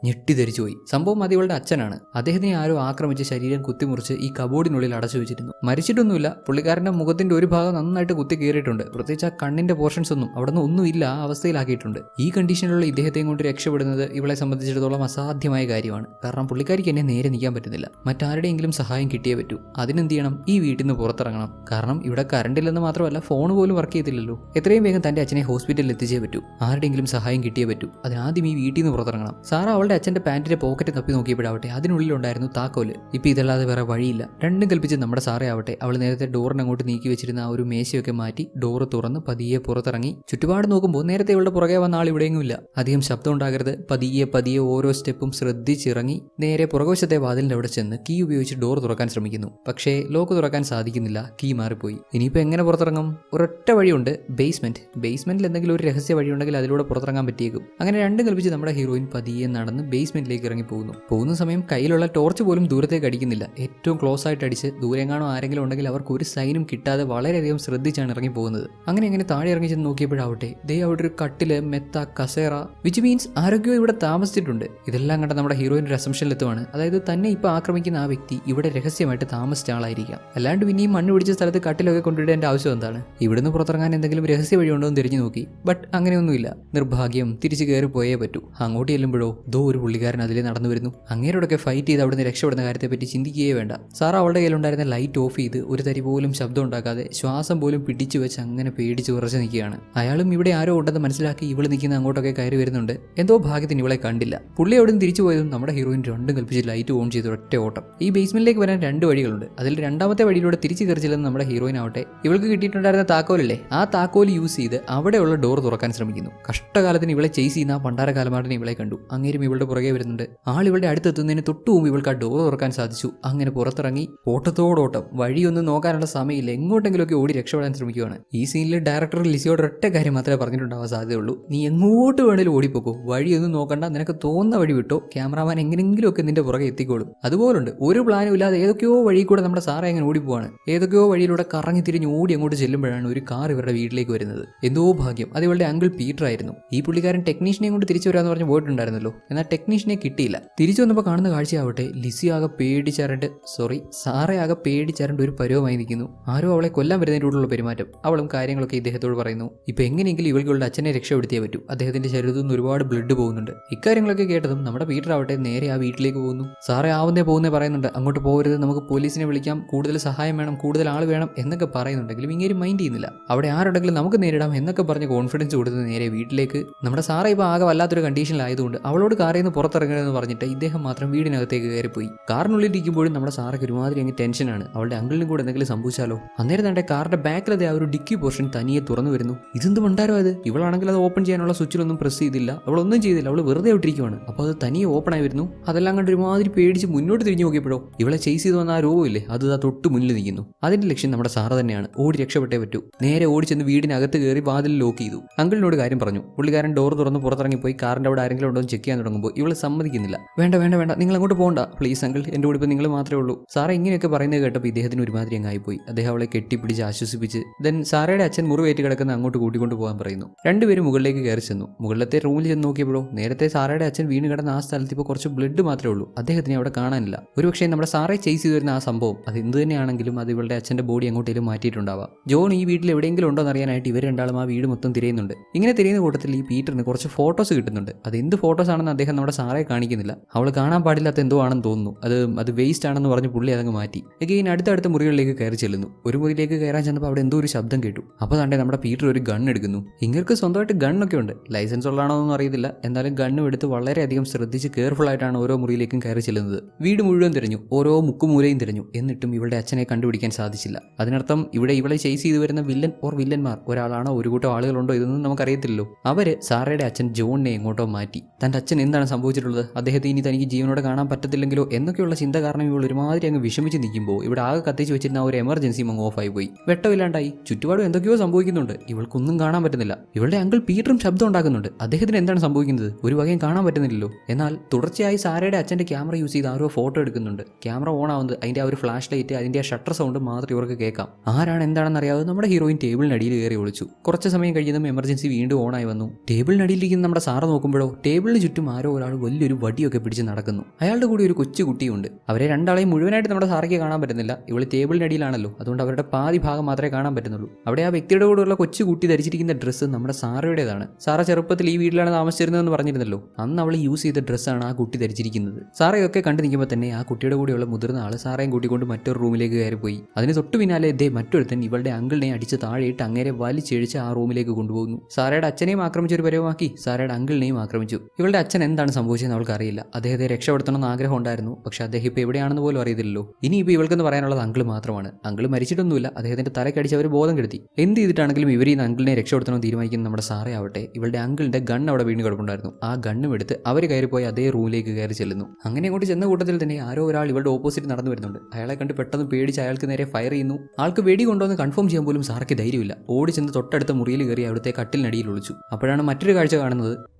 ഞെട്ടിധരിച്ചു പോയി സംഭവം അത് ഇവളുടെ അച്ഛനാണ്. അദ്ദേഹത്തിനെ ആരോ ആക്രമിച്ച് ശരീരം കുത്തിമുറിച്ച് ഈ കബോർഡിനുള്ളിൽ അടച്ചു വെച്ചിരുന്നു. മരിച്ചിട്ടൊന്നുമില്ല. പുള്ളിക്കാരന്റെ മുഖത്തിന്റെ ഒരു ഭാഗം നന്നായിട്ട് കുത്തി കയറിയിട്ടുണ്ട് പ്രത്യേകിച്ച് ആ കണ്ണിന്റെ പോർഷൻസ് ഒന്നും അവിടെ നിന്ന് ഒന്നുമില്ല അവസ്ഥയിലാക്കിയിട്ടുണ്ട്. ഈ കണ്ടീഷനിലുള്ള ഇദ്ദേഹത്തെയും കൊണ്ട് രക്ഷപ്പെടുന്നത് ഇവളെ സംബന്ധിച്ചിടത്തോളം അസാധ്യമായ കാര്യമാണ്. കാരണം പുള്ളിക്കാരിക്ക് എന്നെ നേരെ നിൽക്കാൻ പറ്റുന്നില്ല. മറ്റാരുടെയെങ്കിലും സഹായം കിട്ടിയേ പറ്റൂ. അതിനെന്ത് ചെയ്യണം? ഈ വീട്ടിൽ നിന്ന് പുറത്തിറങ്ങണം. കാരണം ഇവിടെ കറണ്ട് ഇല്ലെന്ന് മാത്രമല്ല ഫോൺ പോലും വർക്ക് ചെയ്തില്ലല്ലോ. എത്രയും വേഗം തന്റെ അച്ഛനെ ഹോസ്പിറ്റലിൽ എത്തിച്ചേ പറ്റൂ. ആരുടെയെങ്കിലും സഹായം കിട്ടിയേ പറ്റൂ. അതിനാദ്യം ഈ വീട്ടിൽ നിന്ന് പുറത്തിറങ്ങണം. സാറ അവളുടെ അച്ഛന്റെ പാന്റിന്റെ പോക്കറ്റ് തപ്പി നോക്കിയപ്പോഴാവട്ടെ അതിനുള്ളിലുണ്ടായിരുന്നു താക്കോൽ ഇപ്പോൾ ഇതല്ലാതെ വേറെ വഴിയില്ല. രണ്ടും കൽപ്പിച്ച് നമ്മുടെ സാറേ ആവട്ടെ. അവൾ നേരത്തെ ഡോറിന് അങ്ങോട്ട് നീക്കി വെച്ചിരുന്ന ആ ഒരു മേശയൊക്കെ മാറ്റി ഡോറ് തുറന്ന് പതിയെ പുറത്തിറങ്ങി. ചുറ്റുപാട് നോക്കുമ്പോൾ നേരത്തെ ഇവളുടെ പുറകെ വന്ന ആൾ ഇവിടെയെങ്കില്ല അധികം ശബ്ദം ഉണ്ടാകരുത്. പതിയെ പതിയെ ഓരോ സ്റ്റെപ്പും ശ്രദ്ധിച്ചിറങ്ങി നേരെ പുറകുവശത്തെ വാതിലിന്റെ അവിടെ ചെന്ന് കീ ഉപയോഗിച്ച് ഡോർ തുറക്കാൻ ശ്രമിക്കുന്നു. പക്ഷേ ലോക്ക് തുറക്കാൻ സാധിക്കുന്നില്ല. കീ മാറിപ്പോയി. ഇനിയിപ്പോൾ എങ്ങനെ പുറത്തിറങ്ങും? ഒരൊറ്റ വഴിയുണ്ട്. ബേസ്മെന്റ് ബേസ്മെന്റിൽ എന്തെങ്കിലും ഒരു രഹസ്യ വഴിയുണ്ടെങ്കിൽ അതിലൂടെ പുറത്തിറങ്ങാൻ പറ്റിയേക്കും. അങ്ങനെ രണ്ടും കൽപ്പിച്ച് നമ്മുടെ ഹീറോയിൻ പതിയെ നടന്ന് ബേസ്മെന്റിലേക്ക് ഇറങ്ങി പോകുന്നു. പോകുന്ന സമയം കയ്യിലുള്ള ടോർച്ച് പോലും ദൂരത്തേക്ക് അടിക്കുന്നില്ല. ഏറ്റവും ക്ലോസ് ആയിട്ട് അടിച്ച് ദൂരെങ്ങാണോ ആരെങ്കിലും ഉണ്ടെങ്കിൽ അവർക്ക് ഒരു സൈനും കിട്ടാതെ വളരെയധികം ശ്രദ്ധിച്ചാണ് ഇറങ്ങി പോകുന്നത്. അങ്ങനെ അങ്ങനെ താഴെ ഇറങ്ങി ചെന്ന് നോക്കിയപ്പോഴാവട്ടെ ദേ അവിടെ ഒരു കട്ടിൽ മെത്ത കസേറ വിച്ച് മീൻസ് ആരോഗ്യം ഇവിടെ താമസിച്ചിട്ടുണ്ട്. ഇതെല്ലാം കണ്ട നമ്മുടെ ഹീറോയിന്റെ ഒരു അസംഷനിലെത്തുവാണ് അതായത് തന്നെ ഇപ്പോൾ ആക്രമിക്കുന്ന ആ വ്യക്തി ഇവിടെ രഹസ്യമായിട്ട് താമസിച്ച ആളായിരിക്കാം. അല്ലാണ്ട് പിന്നെയും മണ്ണ് പിടിച്ച സ്ഥലത്ത് കട്ടിലൊക്കെ കൊണ്ടുവിടേണ്ട ആവശ്യം എന്താണ്? ഇവിടുന്ന് പുറത്തിറങ്ങാൻ എന്തെങ്കിലും രഹസ്യ വഴി ഉണ്ടോ എന്ന് തിരിഞ്ഞു നോക്കി. ബട്ട് അങ്ങനെയൊന്നുമില്ല. നിർഭാഗ്യം തിരിച്ചു കയറി പോയേ പറ്റൂ. അങ്ങോട്ട് ചെല്ലുമ്പോഴോ ദോ ഒരു പുള്ളിക്കാരൻ അതിലെ നടന്നു വരുന്നു. അങ്ങേരോടൊക്കെ ഫൈറ്റ് ചെയ്ത് അവിടുന്ന് രക്ഷപ്പെടുന്ന കാര്യത്തെപ്പറ്റി ചിന്തിക്കുകയേ വേണ്ട. സാർ അവളുടെ കയ്യിലുണ്ടായിരുന്ന ലൈറ്റ് ഓഫ് ചെയ്ത് ഒരു തരി പോലും ശബ്ദം ഉണ്ടാക്കാതെ ശ്വാസം പോലും പിടിച്ചു വെച്ച് അങ്ങനെ പേടിച്ച് വിറച്ച് നിൽക്കുകയാണ്. അയാളും ഇവിടെ ആരോ ഉണ്ടെന്ന് മനസ്സിലാക്കി ഇവൾ നിൽക്കുന്ന അങ്ങോട്ടൊക്കെ കയറി വരുന്നുണ്ട്. എന്തോ ഭാഗ്യത്തിന് ഇവളെ കണ്ടില്ല. പുള്ളി അവിടെ നിന്ന് തിരിച്ചു പോയതും നമ്മുടെ ഹീറോയിൻ രണ്ടും കൽപ്പിച്ച് ലൈറ്റ് ഓൺ ചെയ്ത് ഒറ്റ ഓട്ടം. ഈ ബേസ്മെന്റിലേക്ക് വരാൻ രണ്ട് വഴികളുണ്ട്. അതിൽ രണ്ടാമത്തെ വഴിയിലൂടെ തിരിച്ചു കയറിച്ചില്ലെന്ന് നമ്മുടെ ഹീറോയിൻ ആവട്ടെ. ഇവൾക്ക് കിട്ടിയിട്ടുണ്ടായിരുന്ന താക്കോലല്ലേ? ആ താക്കോൽ യൂസ് ചെയ്ത് അവിടെയുള്ള ഡോർ തുറക്കാൻ ശ്രമിക്കുന്നു. കഷ്ടകാലത്തിന് ഇവളെ ചേസ് ചെയ്യുന്ന ആ പണ്ടാരകാലമാട്ടിന് ഇവളെ കണ്ടു. അങ്ങേരും ഇവളുടെ പുറകെ വരുന്നുണ്ട്. ആൾ ഇവളുടെ അടുത്തെത്തുന്നതിന് തൊട്ടു മുമ്പ് ഇവൾക്ക് ആ ഡോർ തുറക്കാൻ സാധിച്ചു. അങ്ങനെ പുറത്തിറങ്ങി ഓട്ടത്തോടോട്ടം വഴിയൊന്നും നോക്കാനുള്ള സമയമില്ല. എങ്ങോട്ടെങ്കിലുമൊക്കെ ഓടി രക്ഷപ്പെടാൻ ശ്രമിക്കുകയാണ് ഈ സീനിൽ ഡയറക്ടർ ലിസിയോട് ഒറ്റ കാര്യം മാത്രമേ പറഞ്ഞിട്ടുണ്ടാവാൻ സാധ്യതയുള്ളൂ. നീ എങ്ങോട്ട് വേണേലും ഓടിപ്പോക്കോ. വഴിയൊന്നും നോക്കണ്ട. നിനക്ക് തോന്നുന്ന വഴി വിട്ടോ? ക്യാമറാമാൻ എങ്ങനെയെങ്കിലുമൊക്കെ നിന്റെ പുറകെ എത്തിക്കോളും. അതുപോലുണ്ട്. ഒരു പ്ലാനും ഇല്ലാതെ ഏതൊക്കെയോ വഴി കൂടെ നമ്മുടെ സാറേ അങ്ങനെ ഓടിപ്പോവാണ്. ഏതൊക്കെയോ വഴിയിലൂടെ കറങ്ങി തിരിഞ്ഞ് ഓടി അങ്ങോട്ട് ചെല്ലുമ്പോഴാണ് ഒരു കാർ ഇവരുടെ വീട്ടിലേക്ക് വരുന്നത്. എന്തോ ഭാഗ്യം. അത് ഇവളുടെ അങ്കിൾ പീറ്റർ ആയിരുന്നു. ഈ പുള്ളിക്കാരൻ ടെക്നീഷ്യനെ കൊണ്ട് തിരിച്ചു വരാമെന്ന് പറഞ്ഞ് പോയിട്ടുണ്ടായിരുന്നല്ലോ. എന്നാൽ ടെക്നീഷ്യനെ കിട്ടിയില്ല. തിരിച്ചു വന്നപ്പോൾ കാണുന്ന കാഴ്ചയാവട്ടെ ലിസി ആകെ പേടിച്ചരണ്ട് സോറി സാറെ ആകെ പേടിച്ചരണ്ട് ഒരു പരുവമായി നിൽക്കുന്നു. ആരോ അവളെ കൊല്ലാൻ വരുന്നതിനോടുള്ള പെരുമാറ്റം. അവളും കാര്യങ്ങളൊക്കെ ഇദ്ദേഹത്തോട് പറയുന്നു. ഇപ്പൊ എങ്ങനെയെങ്കിലും ഇവൾക്കുള്ള അച്ഛനെ രക്ഷപ്പെടുത്തിയേ പറ്റൂ. അദ്ദേഹത്തിന്റെ ശരീരത്തിൽ നിന്ന് ഒരുപാട് ബ്ലഡ് പോകുന്നുണ്ട്. ഇക്കാര്യങ്ങളൊക്കെ കേട്ടതും നമ്മുടെ പീറ്റർ ആവട്ടെ നേരെ ആ വീട്ടിലേക്ക് പോകുന്നു. സാറേ ആവുന്നേ പോകുന്നേ പറയുന്നുണ്ട്. അങ്ങോട്ട് പോകരുത് നമുക്ക് പോലീസിനെ വിളിക്കാം. കൂടുതൽ സഹായം വേണം കൂടുതൽ ആൾ വേണം എന്നൊക്കെ പറയുന്നുണ്ടെങ്കിലും ഇങ്ങനെ മൈൻഡ് ചെയ്യുന്നില്ല. അവിടെ ആരുണ്ടെങ്കിലും നമുക്ക് നേരിടാം എന്നൊക്കെ പറഞ്ഞ് കോൺഫിഡൻസ് കൊടുത്ത് നേരെ വീട്ടിലേക്ക്. നമ്മുടെ സാറേ ഇപ്പോൾ ആകെ വല്ലാത്തൊരു കണ്ടീഷനിലായതുകൊണ്ട് അവളോട് കാറിൽ നിന്ന് പുറത്തിറങ്ങണമെന്ന് പറഞ്ഞിട്ട് ഇദ്ദേഹം മാത്രം വീടിനകത്തേക്ക് കയറിപ്പോയി. കാറിനുള്ളിൽ ഇരിക്കുമ്പോഴും നമ്മുടെ സാറൊക്കെ ഒരുമാതിരി അങ്ങ് ടെൻഷനാണ് അവളുടെ അങ്കിളിനും കൂടെ എന്തെങ്കിലും സംഭവിച്ചാലോ? അന്നേരം തന്നെ കാറിന്റെ ബാക്കിലത്തെ ആ ഒരു ഡിക്കി പോർഷൻ തനിയെ തുറന്നു വരുന്നു. ഇതെന്ത് ഉണ്ടാരോ അത്? ഇവളാണെങ്കിൽ അത് ഓപ്പൺ ചെയ്യാനുള്ള സ്വിച്ചിലൊന്നും പ്രസ് ചെയ്തില്ല. അവളൊന്നും ചെയ്തില്ല. അവൾ വെറുതെ ഇട്ടിരിക്കുവാണ് അപ്പോൾ അത് തനിയെ ഓപ്പൺ ആയി വരുന്നു. അതെല്ലാം കണ്ട് ഒരുമാതിരി പേടിച്ച് മുന്നോട്ട് തിരിഞ്ഞു നോക്കിയപ്പോഴോ ഇവളെ ചേസ് ചെയ്ത് വന്ന ആ രോഗമില്ലേ അത് ആ തൊട്ട് മുന്നിൽ നിൽക്കുന്നു. അതിന്റെ ലക്ഷ്യം നമ്മുടെ സാറ തന്നെയാണ്. ഓടി രക്ഷപ്പെട്ടേ പറ്റൂ. നേരെ ഓടി ചെന്ന് വീടിനകത്ത് കയറി വാതിൽ ലോക്ക് ചെയ്തു. അങ്കിളിനോട് കാര്യം പറഞ്ഞു. പുള്ളിക്കാരൻ ഡോർ തുറന്ന് പുറത്തിറങ്ങിപ്പോയി. കാറിന്റെ അവിടെ ആരെങ്കിലും ഉണ്ടോ ചെക്ക് ചെയ്യാൻ തുടങ്ങുമ്പോൾ ഇവൾ സമ്മതിക്കുന്നില്ല. വേണ്ട വേണ്ട വേണ്ട നിങ്ങൾ അങ്ങോട്ട് പോകണ്ട. പ്ലീസ് അങ്കിൾ എന്റെ കൂടെ ഇപ്പോൾ നിങ്ങൾ മാത്രമേ ഉള്ളൂ. സാറ ഇങ്ങനെയൊക്കെ പറയുന്നത് കേട്ടപ്പോൾ ഇദ്ദേഹത്തിന് ഒരുമാതിരി അങ്ങായിപ്പോയി അദ്ദേഹം അവളെ കെട്ടിപ്പിടിച്ച് ആശ്വസിപ്പിച്ച് ദെൻ സാറയുടെ അച്ഛൻ മുറിവേറ്റ് കിടക്കുന്ന അങ്ങോട്ട് കൂട്ടിക്കൊണ്ട് പോകാൻ പറയുന്നു. രണ്ടുപേരും മുകളിലേക്ക് കയറി ചെന്നു. മുകളിലത്തെ റൂമിൽ ചെന്ന് നോക്കിയപ്പോഴോ നേരത്തെ സാറയുടെ അച്ഛൻ വീണ് കിടന്ന ആ സ്ഥലത്ത് ഇപ്പോൾ കുറച്ച് ബ്ലഡ് മാത്രമേ ഉള്ളൂ. അദ്ദേഹത്തിനെ അവിടെ കാണാനില്ല. ഒരുപക്ഷെ നമ്മുടെ സാറെ ചേസ് ചെയ്തു വരുന്ന ആ സംഭവം അത് എന്ത് തന്നെയാണെങ്കിലും അത് ഇവളുടെ അച്ഛന്റെ ബോഡി അങ്ങോട്ടേലും മാറ്റിയിട്ടുണ്ടാവാം. ജോൺ ഈ വീട്ടിൽ എവിടെയെങ്കിലും ഉണ്ടോ എന്ന് അറിയാനായിട്ട് ഇവർ രണ്ടാളും ആ വീട് മൊത്തം തിരയുന്നുണ്ട്. ഇങ്ങനെ തിരയുന്ന കൂട്ടത്തിൽ ഈ പീറ്ററിന് കുറച്ച് ഫോട്ടോസ് കിട്ടുന്നുണ്ട്. അത് എന്ത് ഫോട്ടോസ് ആണെന്ന് അദ്ദേഹം നമ്മുടെ സാറെ കാണിക്കുന്നില്ല. അവൾ കാണാൻ പാടില്ലാത്ത എന്തോ ആണെന്ന് തോന്നുന്നു. അത് അത് വേസ്റ്റ് ആണെന്ന് പറഞ്ഞ് പുള്ളി അതങ്ങ് മാറ്റി. എഗെയിൻ അടുത്തടുത്ത മുറികളിലേക്ക് കയറി ചെല്ലുന്നു. ഒരു മുറിയിലേക്ക് കയറാൻ ചെന്നപ്പോൾ അവിടെ എന്തോ ഒരു ശബ്ദം കേട്ടു. അപ്പോൾ തന്നെ നമ്മുടെ പീറ്റർ ഒരു ഗൺ എടുക്കുന്നു. ഇങ്ങർക്ക് സ്വന്തമായിട്ട് ഗണ്ണൊക്കെ ഉണ്ട്. ലൈസൻസ് ഉള്ളതാണോ എന്നൊന്നും അറിയത്തില്ല. എന്നാലും ഗണ്ണും എടുത്ത് വളരെയധികം ശ്രദ്ധിച്ച് കെയർഫുൾ ആയിട്ടാണ് ഓരോ മുറിയിലേക്കും കയറി ചെല്ലുന്നത്. വീട് മുഴുവൻ തിരഞ്ഞു. ഓരോ മുക്കുമൂലയും തിരഞ്ഞു. എന്നിട്ടും ഇവളുടെ അച്ഛനെ കണ്ടുപിടിക്കാൻ സാധിച്ചില്ല. അതിനർത്ഥം ഇവിടെ ഇവളെ ചേസ് ചെയ്തു വരുന്ന വില്ലൻ ഓർ വില്ലന്മാർ ഒരാളാണോ ഒരു കൂട്ടം ആളുകളുണ്ടോ ഇതൊന്നും നമുക്കറിയത്തില്ലല്ലോ. അവർ സാറയുടെ അച്ഛൻ ജോണിനെ എങ്ങോട്ടോ മാറ്റി. തന്റെ അച്ഛൻ എന്താണ് സംഭവിച്ചിട്ടുള്ളത്? അദ്ദേഹത്തെ ഇനി തനിക്ക് ജീവനോടെ കാണാൻ പറ്റത്തില്ലെങ്കിലോ? എന്നൊക്കെയുള്ള ചിന്ത കാരണം ഇവൾ ഒരുമാതിരി അങ്ങ് വിഷമിച്ച് നിൽക്കുമ്പോൾ ഇവിടെ ആകെ കത്തിച്ച് വെച്ചിരുന്ന ഒരു എമർജൻസി അങ്ങ് ഓഫായി പോയി. വെട്ടമില്ലാണ്ടായി. ചുറ്റുപാടും എന്തൊക്കെയോ സംഭവിക്കുന്നുണ്ട്. ഇവൾക്കൊന്നും കാണാൻ പറ്റുന്നില്ല. ഇവളുടെ അങ്കിൾ പീറ്ററും ശബ്ദം ഉണ്ടാക്കുന്നുണ്ട്. അദ്ദേഹത്തിന് എന്താണ് സംഭവിക്കുന്നത്? ഒരു വകയും കാണാൻ പറ്റുന്നില്ലല്ലോ. എന്നാൽ തുടർച്ചയായി സാരയുടെ അച്ഛന്റെ ക്യാമറ യൂസ് ചെയ്ത് ആരോ ഫോട്ടോ എടുക്കുന്നുണ്ട്. ക്യാമറ ഓൺ ആവുന്നത് അതിന്റെ ആ ഒരു ഫ്ലാഷ് ലൈറ്റ് അതിന്റെ ആ ഷട്ടർ സൗണ്ട് മാത്രം ഇവർക്ക് കേൾക്കാം. ആരാണ് എന്താണെന്ന് അറിയാതെ നമ്മുടെ ഹീറോയിൻ ടേബിളിനടിയിൽ കയറി ഒളിച്ചു. കുറച്ച് സമയം കഴിയുന്നതും എമർജൻസി വീണ്ടും ഓൺ ആയി വന്നു. ടേബിളിനടിയിലിരിക്കുന്ന നമ്മുടെ സാറ് നോക്കുമ്പോഴോ? ടേബിളിന് ചുറ്റും ആരോ ഒരാൾ വലിയൊരു വടിയൊക്കെ പിടിച്ച് നടക്കുന്നു. അയാളുടെ കൂടി ഒരു കൊച്ചു കുട്ടിയുണ്ട്. അവരെ രണ്ടാളെയും മുഴുവനായിട്ട് നമ്മുടെ സാറയ്ക്ക് കാണാൻ പറ്റുന്നില്ല. ഇവൾ ടേബിളിനടിയിലാണല്ലോ അതുകൊണ്ട് അവരുടെ പാതി ഭാഗം മാത്രമേ കാണാൻ പറ്റുന്നുള്ളൂ. അവിടെ ആ വ്യക്തിയുടെ കൂടെയുള്ള കൊച്ചു കുട്ടി ധരിച്ചിരിക്കുന്ന ഡ്രസ്സ് നമ്മുടെ സാറയുടേതാണ്. സാറ ചെറുപ്പത്തിൽ ഈ വീട്ടിലാണ് താമസിച്ചിരുന്നതെന്ന് പറഞ്ഞിരുന്നല്ലോ. അന്ന് അവൾ യൂസ് ചെയ്ത ഡ്രസ്സാണ് ആ കുട്ടി ധരിച്ചിരിക്കുന്നത്. സാറയൊക്കെ കണ്ടു നിൽക്കുമ്പോൾ തന്നെ ആ കുട്ടിയുടെ കൂടെയുള്ള മുതിർന്ന ആൾ സാറയും കൂട്ടിക്കൊണ്ട് മറ്റൊരു റൂമിലേക്ക് കയറിപ്പോയി. അതിന് തൊട്ടു പിന്നാലെ ദേ മറ്റൊരുത്തൻ ഇവളുടെ അങ്കിളിനെ അടിച്ച് താഴെയിട്ട് അങ്ങേരെ വലിച്ചെഴിച്ച് ആ റൂമിലേക്ക് കൊണ്ടുപോകുന്നു. സാറയുടെ അച്ഛനെയും ആക്രമിച്ച ഒരു പരവുമാക്കി സാറയുടെ അങ്കിളിനെയും ആക്രമിച്ചു. ഇവളുടെ അച്ഛൻ എന്താണ് സംഭവിച്ചതെന്ന് അവൾക്ക് അറിയില്ല അദ്ദേഹത്തെ രക്ഷപ്പെടുത്തണമെന്ന് ആഗ്രഹം ഉണ്ടായിരുന്നു. പക്ഷെ അദ്ദേഹം ഇപ്പോൾ എവിടെയാണെന്ന് പോലും അറിയത്തില്ലല്ലോ. ഇനി ഇപ്പോൾ ഇവൾക്കെന്ന് പറയാനുള്ളത് അങ്കിൾ മാത്രമാണ്. അങ്കിൾ മരിച്ചിട്ടൊന്നുമില്ല. അദ്ദേഹത്തിന്റെ തലക്കടിച്ച് അവർ ബോധം കെടുത്തി. എന്ത് ചെയ്തിട്ടാണെങ്കിലും ഇവർ ഈ അങ്കിളിനെ രക്ഷപ്പെടുത്തണമെന്ന് തീരുമാനിക്കുന്ന നമ്മുടെ സാറേ ആവട്ടെ. ഇവളുടെ അങ്കിളിന്റെ ഗൺ അവിടെ വീണ് കിടപ്പുണ്ടായിരുന്നു. ആ ഗണ്ണും എടുത്ത് അവർ കയറിപ്പോയി അതേ റൂമിലേക്ക് കയറി ചെല്ലുന്നു. അങ്ങനെ അങ്ങോട്ട് ചെന്ന കൂട്ടത്തിൽ തന്നെ ആരോ ഒരാൾ ഇവളുടെ ഓപ്പോസിറ്റ് നടന്നു വരുന്നുണ്ട്. അയാളെ കണ്ട് പെട്ടെന്ന് പേടിച്ച് അയാൾക്ക് നേരെ ഫയർ ചെയ്യുന്നു. ആൾക്ക് വെടി കൊണ്ടുവന്ന് കൺഫേം ചെയ്യാൻ പോലും സാർക്ക് ധൈര്യമില്ല. ഓടി ചെന്ന് തൊട്ടടുത്ത മുറിയിൽ കയറി അവിടുത്തെ കട്ടിലിനടിയിൽ ഒളിച്ചു. അപ്പോഴാണ് മറ്റൊരു കാഴ്ച കാണുന്നത്.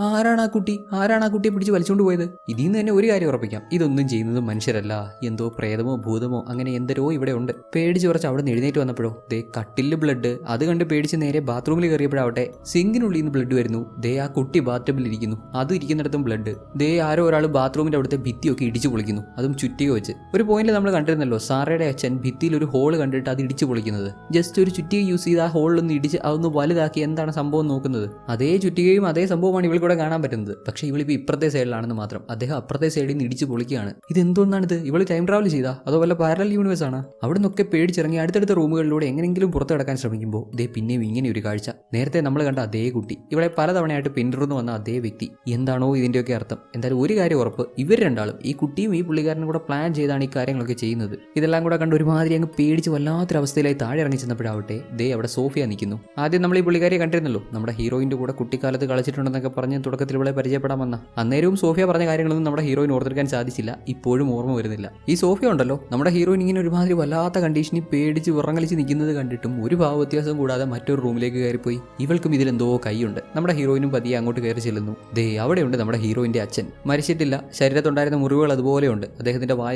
ആരാണ് ആ കുട്ടി? ആരാണ് ആ കുട്ടിയെ പിടിച്ച് വലിച്ചുകൊണ്ട് പോയത്? ഇതിൽ നിന്ന് തന്നെ ഒരു കാര്യം ഉറപ്പിക്കാം. ഇതൊന്നും ചെയ്യുന്നത് മനുഷ്യരല്ല. എന്തോ പ്രേതമോ ഭൂതമോ അങ്ങനെ എന്തരോ ഇവിടെ ഉണ്ട്. പേടിച്ച് കുറച്ച് അവിടെ നിന്ന് എഴുന്നേറ്റ് വന്നപ്പോഴോ ദേ കട്ടിൽ ബ്ലഡ്. അത് കണ്ട് പേടിച്ച് നേരെ ബാത്റൂമിൽ കയറിയപ്പോഴാവട്ടെ സിങ്കിനുള്ളിൽ നിന്ന് ബ്ലഡ് വരുന്നു. ദേ ആ കുട്ടി ബാത്റൂമിൽ ഇരിക്കുന്നു. അത് ഇരിക്കുന്നിടത്തും ബ്ലഡ്. ദേ ആരോ ഒരാൾ ബാത്റൂമിന്റെ അവിടുത്തെ ഭിത്തിയൊക്കെ ഇടിച്ചു പൊളിക്കുന്നു. അതും ചുറ്റിക വെച്ച്. ഒരു പോയിന്റിൽ നമ്മൾ കണ്ടിരുന്നല്ലോ സാറയുടെ അച്ഛൻ ഭിത്തിയിൽ ഒരു ഹോൾ കണ്ടിട്ട് അത് ഇടിച്ചു പൊളിക്കുന്നത്. ജസ്റ്റ് ഒരു ചുറ്റിക യൂസ് ചെയ്ത് ആ ഹോളിലൊന്ന് ഇടിച്ച് അതൊന്ന് വലുതാക്കി എന്താണ് സംഭവം നോക്കുന്നത്? അതേ ചുറ്റികയും അതേ സംഭവമാണ് ഇവൾ കൂടെ കാണാൻ പറ്റുന്നത്. പക്ഷേ ഇവളിപ്പോ ഇപ്പുറത്തെ സൈഡിലാണെന്ന് മാത്രം. അദ്ദേഹം അപ്പുറത്തെ സൈഡിൽ നിന്ന് ഇടിച്ച് പൊളിക്കുകയാണ്. ഇത് എന്തുകൊണ്ടാണിത് ഇവൾ ടൈം ട്രാവൽ ചെയ്താ? അതോ വല്ല പാരലൽ യൂണിവേഴ്സ് ആണ്? അവിടെ നിന്നൊക്കെ പേടിച്ചിറങ്ങി അടുത്തടുത്ത റൂമുകളിലൂടെ എങ്ങനെങ്കിലും പുറത്തു കിടക്കാൻ ശ്രമിക്കുമ്പോൾ ദേ പിന്നെയും ഇങ്ങനെ ഒരു കാഴ്ച. നേരത്തെ നമ്മൾ കണ്ട അതേ കുട്ടി. ഇവളെ പലതവണയായിട്ട് പിന്തുടർന്നു വന്ന അതേ വ്യക്തി. എന്താണോ ഇതിന്റെയൊക്കെ അർത്ഥം. എന്തായാലും ഒരു കാര്യം ഉറപ്പ്. ഇവർ രണ്ടാളും ഈ കുട്ടിയും ഈ പുള്ളിക്കാരനും കൂടെ പ്ലാൻ ചെയ്താണ് ഈ കാര്യങ്ങളൊക്കെ ചെയ്യുന്നത്. ഇതെല്ലാം കൂടെ കണ്ട് ഒരുമാതിരി അങ്ങ് പേടിച്ച് വല്ലാത്തൊരവസ്ഥയിലായി താഴെ ഇറങ്ങി ചെന്നപ്പോഴാവട്ടെ ദേ അവിടെ സോഫിയ നിൽക്കുന്നു. ആദ്യം നമ്മൾ ഈ പുള്ളിക്കാരെ കണ്ടിരുന്നല്ലോ. നമ്മുടെ ഹീറോയിന്റെ കൂടെ കുട്ടിക്കാലത്ത് കളിച്ചിട്ടുണ്ടെന്നൊക്കെ പറഞ്ഞ് ഞാൻ തുടക്കത്തിൽ ഇവളെ പരിചയപ്പെടാമെന്ന്? അന്നേരവും സോഫിയ പറഞ്ഞ കാര്യങ്ങളൊന്നും നമ്മുടെ ഹീറോയിൻ ഓർത്തെടുക്കാൻ സാധിച്ചില്ല. ഇപ്പോഴും ഓർമ്മ വരുന്നില്ല. ഈ സോഫിയ ഉണ്ടല്ലോ. നമ്മുടെ ഹീറോയിൻ ഇങ്ങനെ ഒരുമാതിരി വല്ലാത്ത കണ്ടീഷനിൽ പേടിച്ച് വിറങ്ങലിച്ച് നിൽക്കുന്നത് കണ്ടിട്ടും ഒരു ഭാവ വ്യത്യാസം കൂടാതെ മറ്റൊരു റൂമിലേക്ക് കയറിപ്പോയി. ഇവൾക്കും ഇതിലെന്തോ കൈയുണ്ട്. നമ്മുടെ ഹീറോയിനും പതിയെ അങ്ങോട്ട് കയറി ചെല്ലുന്നു. ദേ അവിടെയുണ്ട് നമ്മുടെ ഹീറോയിന്റെ അച്ഛൻ. മരിച്ചിട്ടില്ല. ശരീരത്തുണ്ടായിരുന്ന മുറിവുകൾ അതുപോലെയുണ്ട്.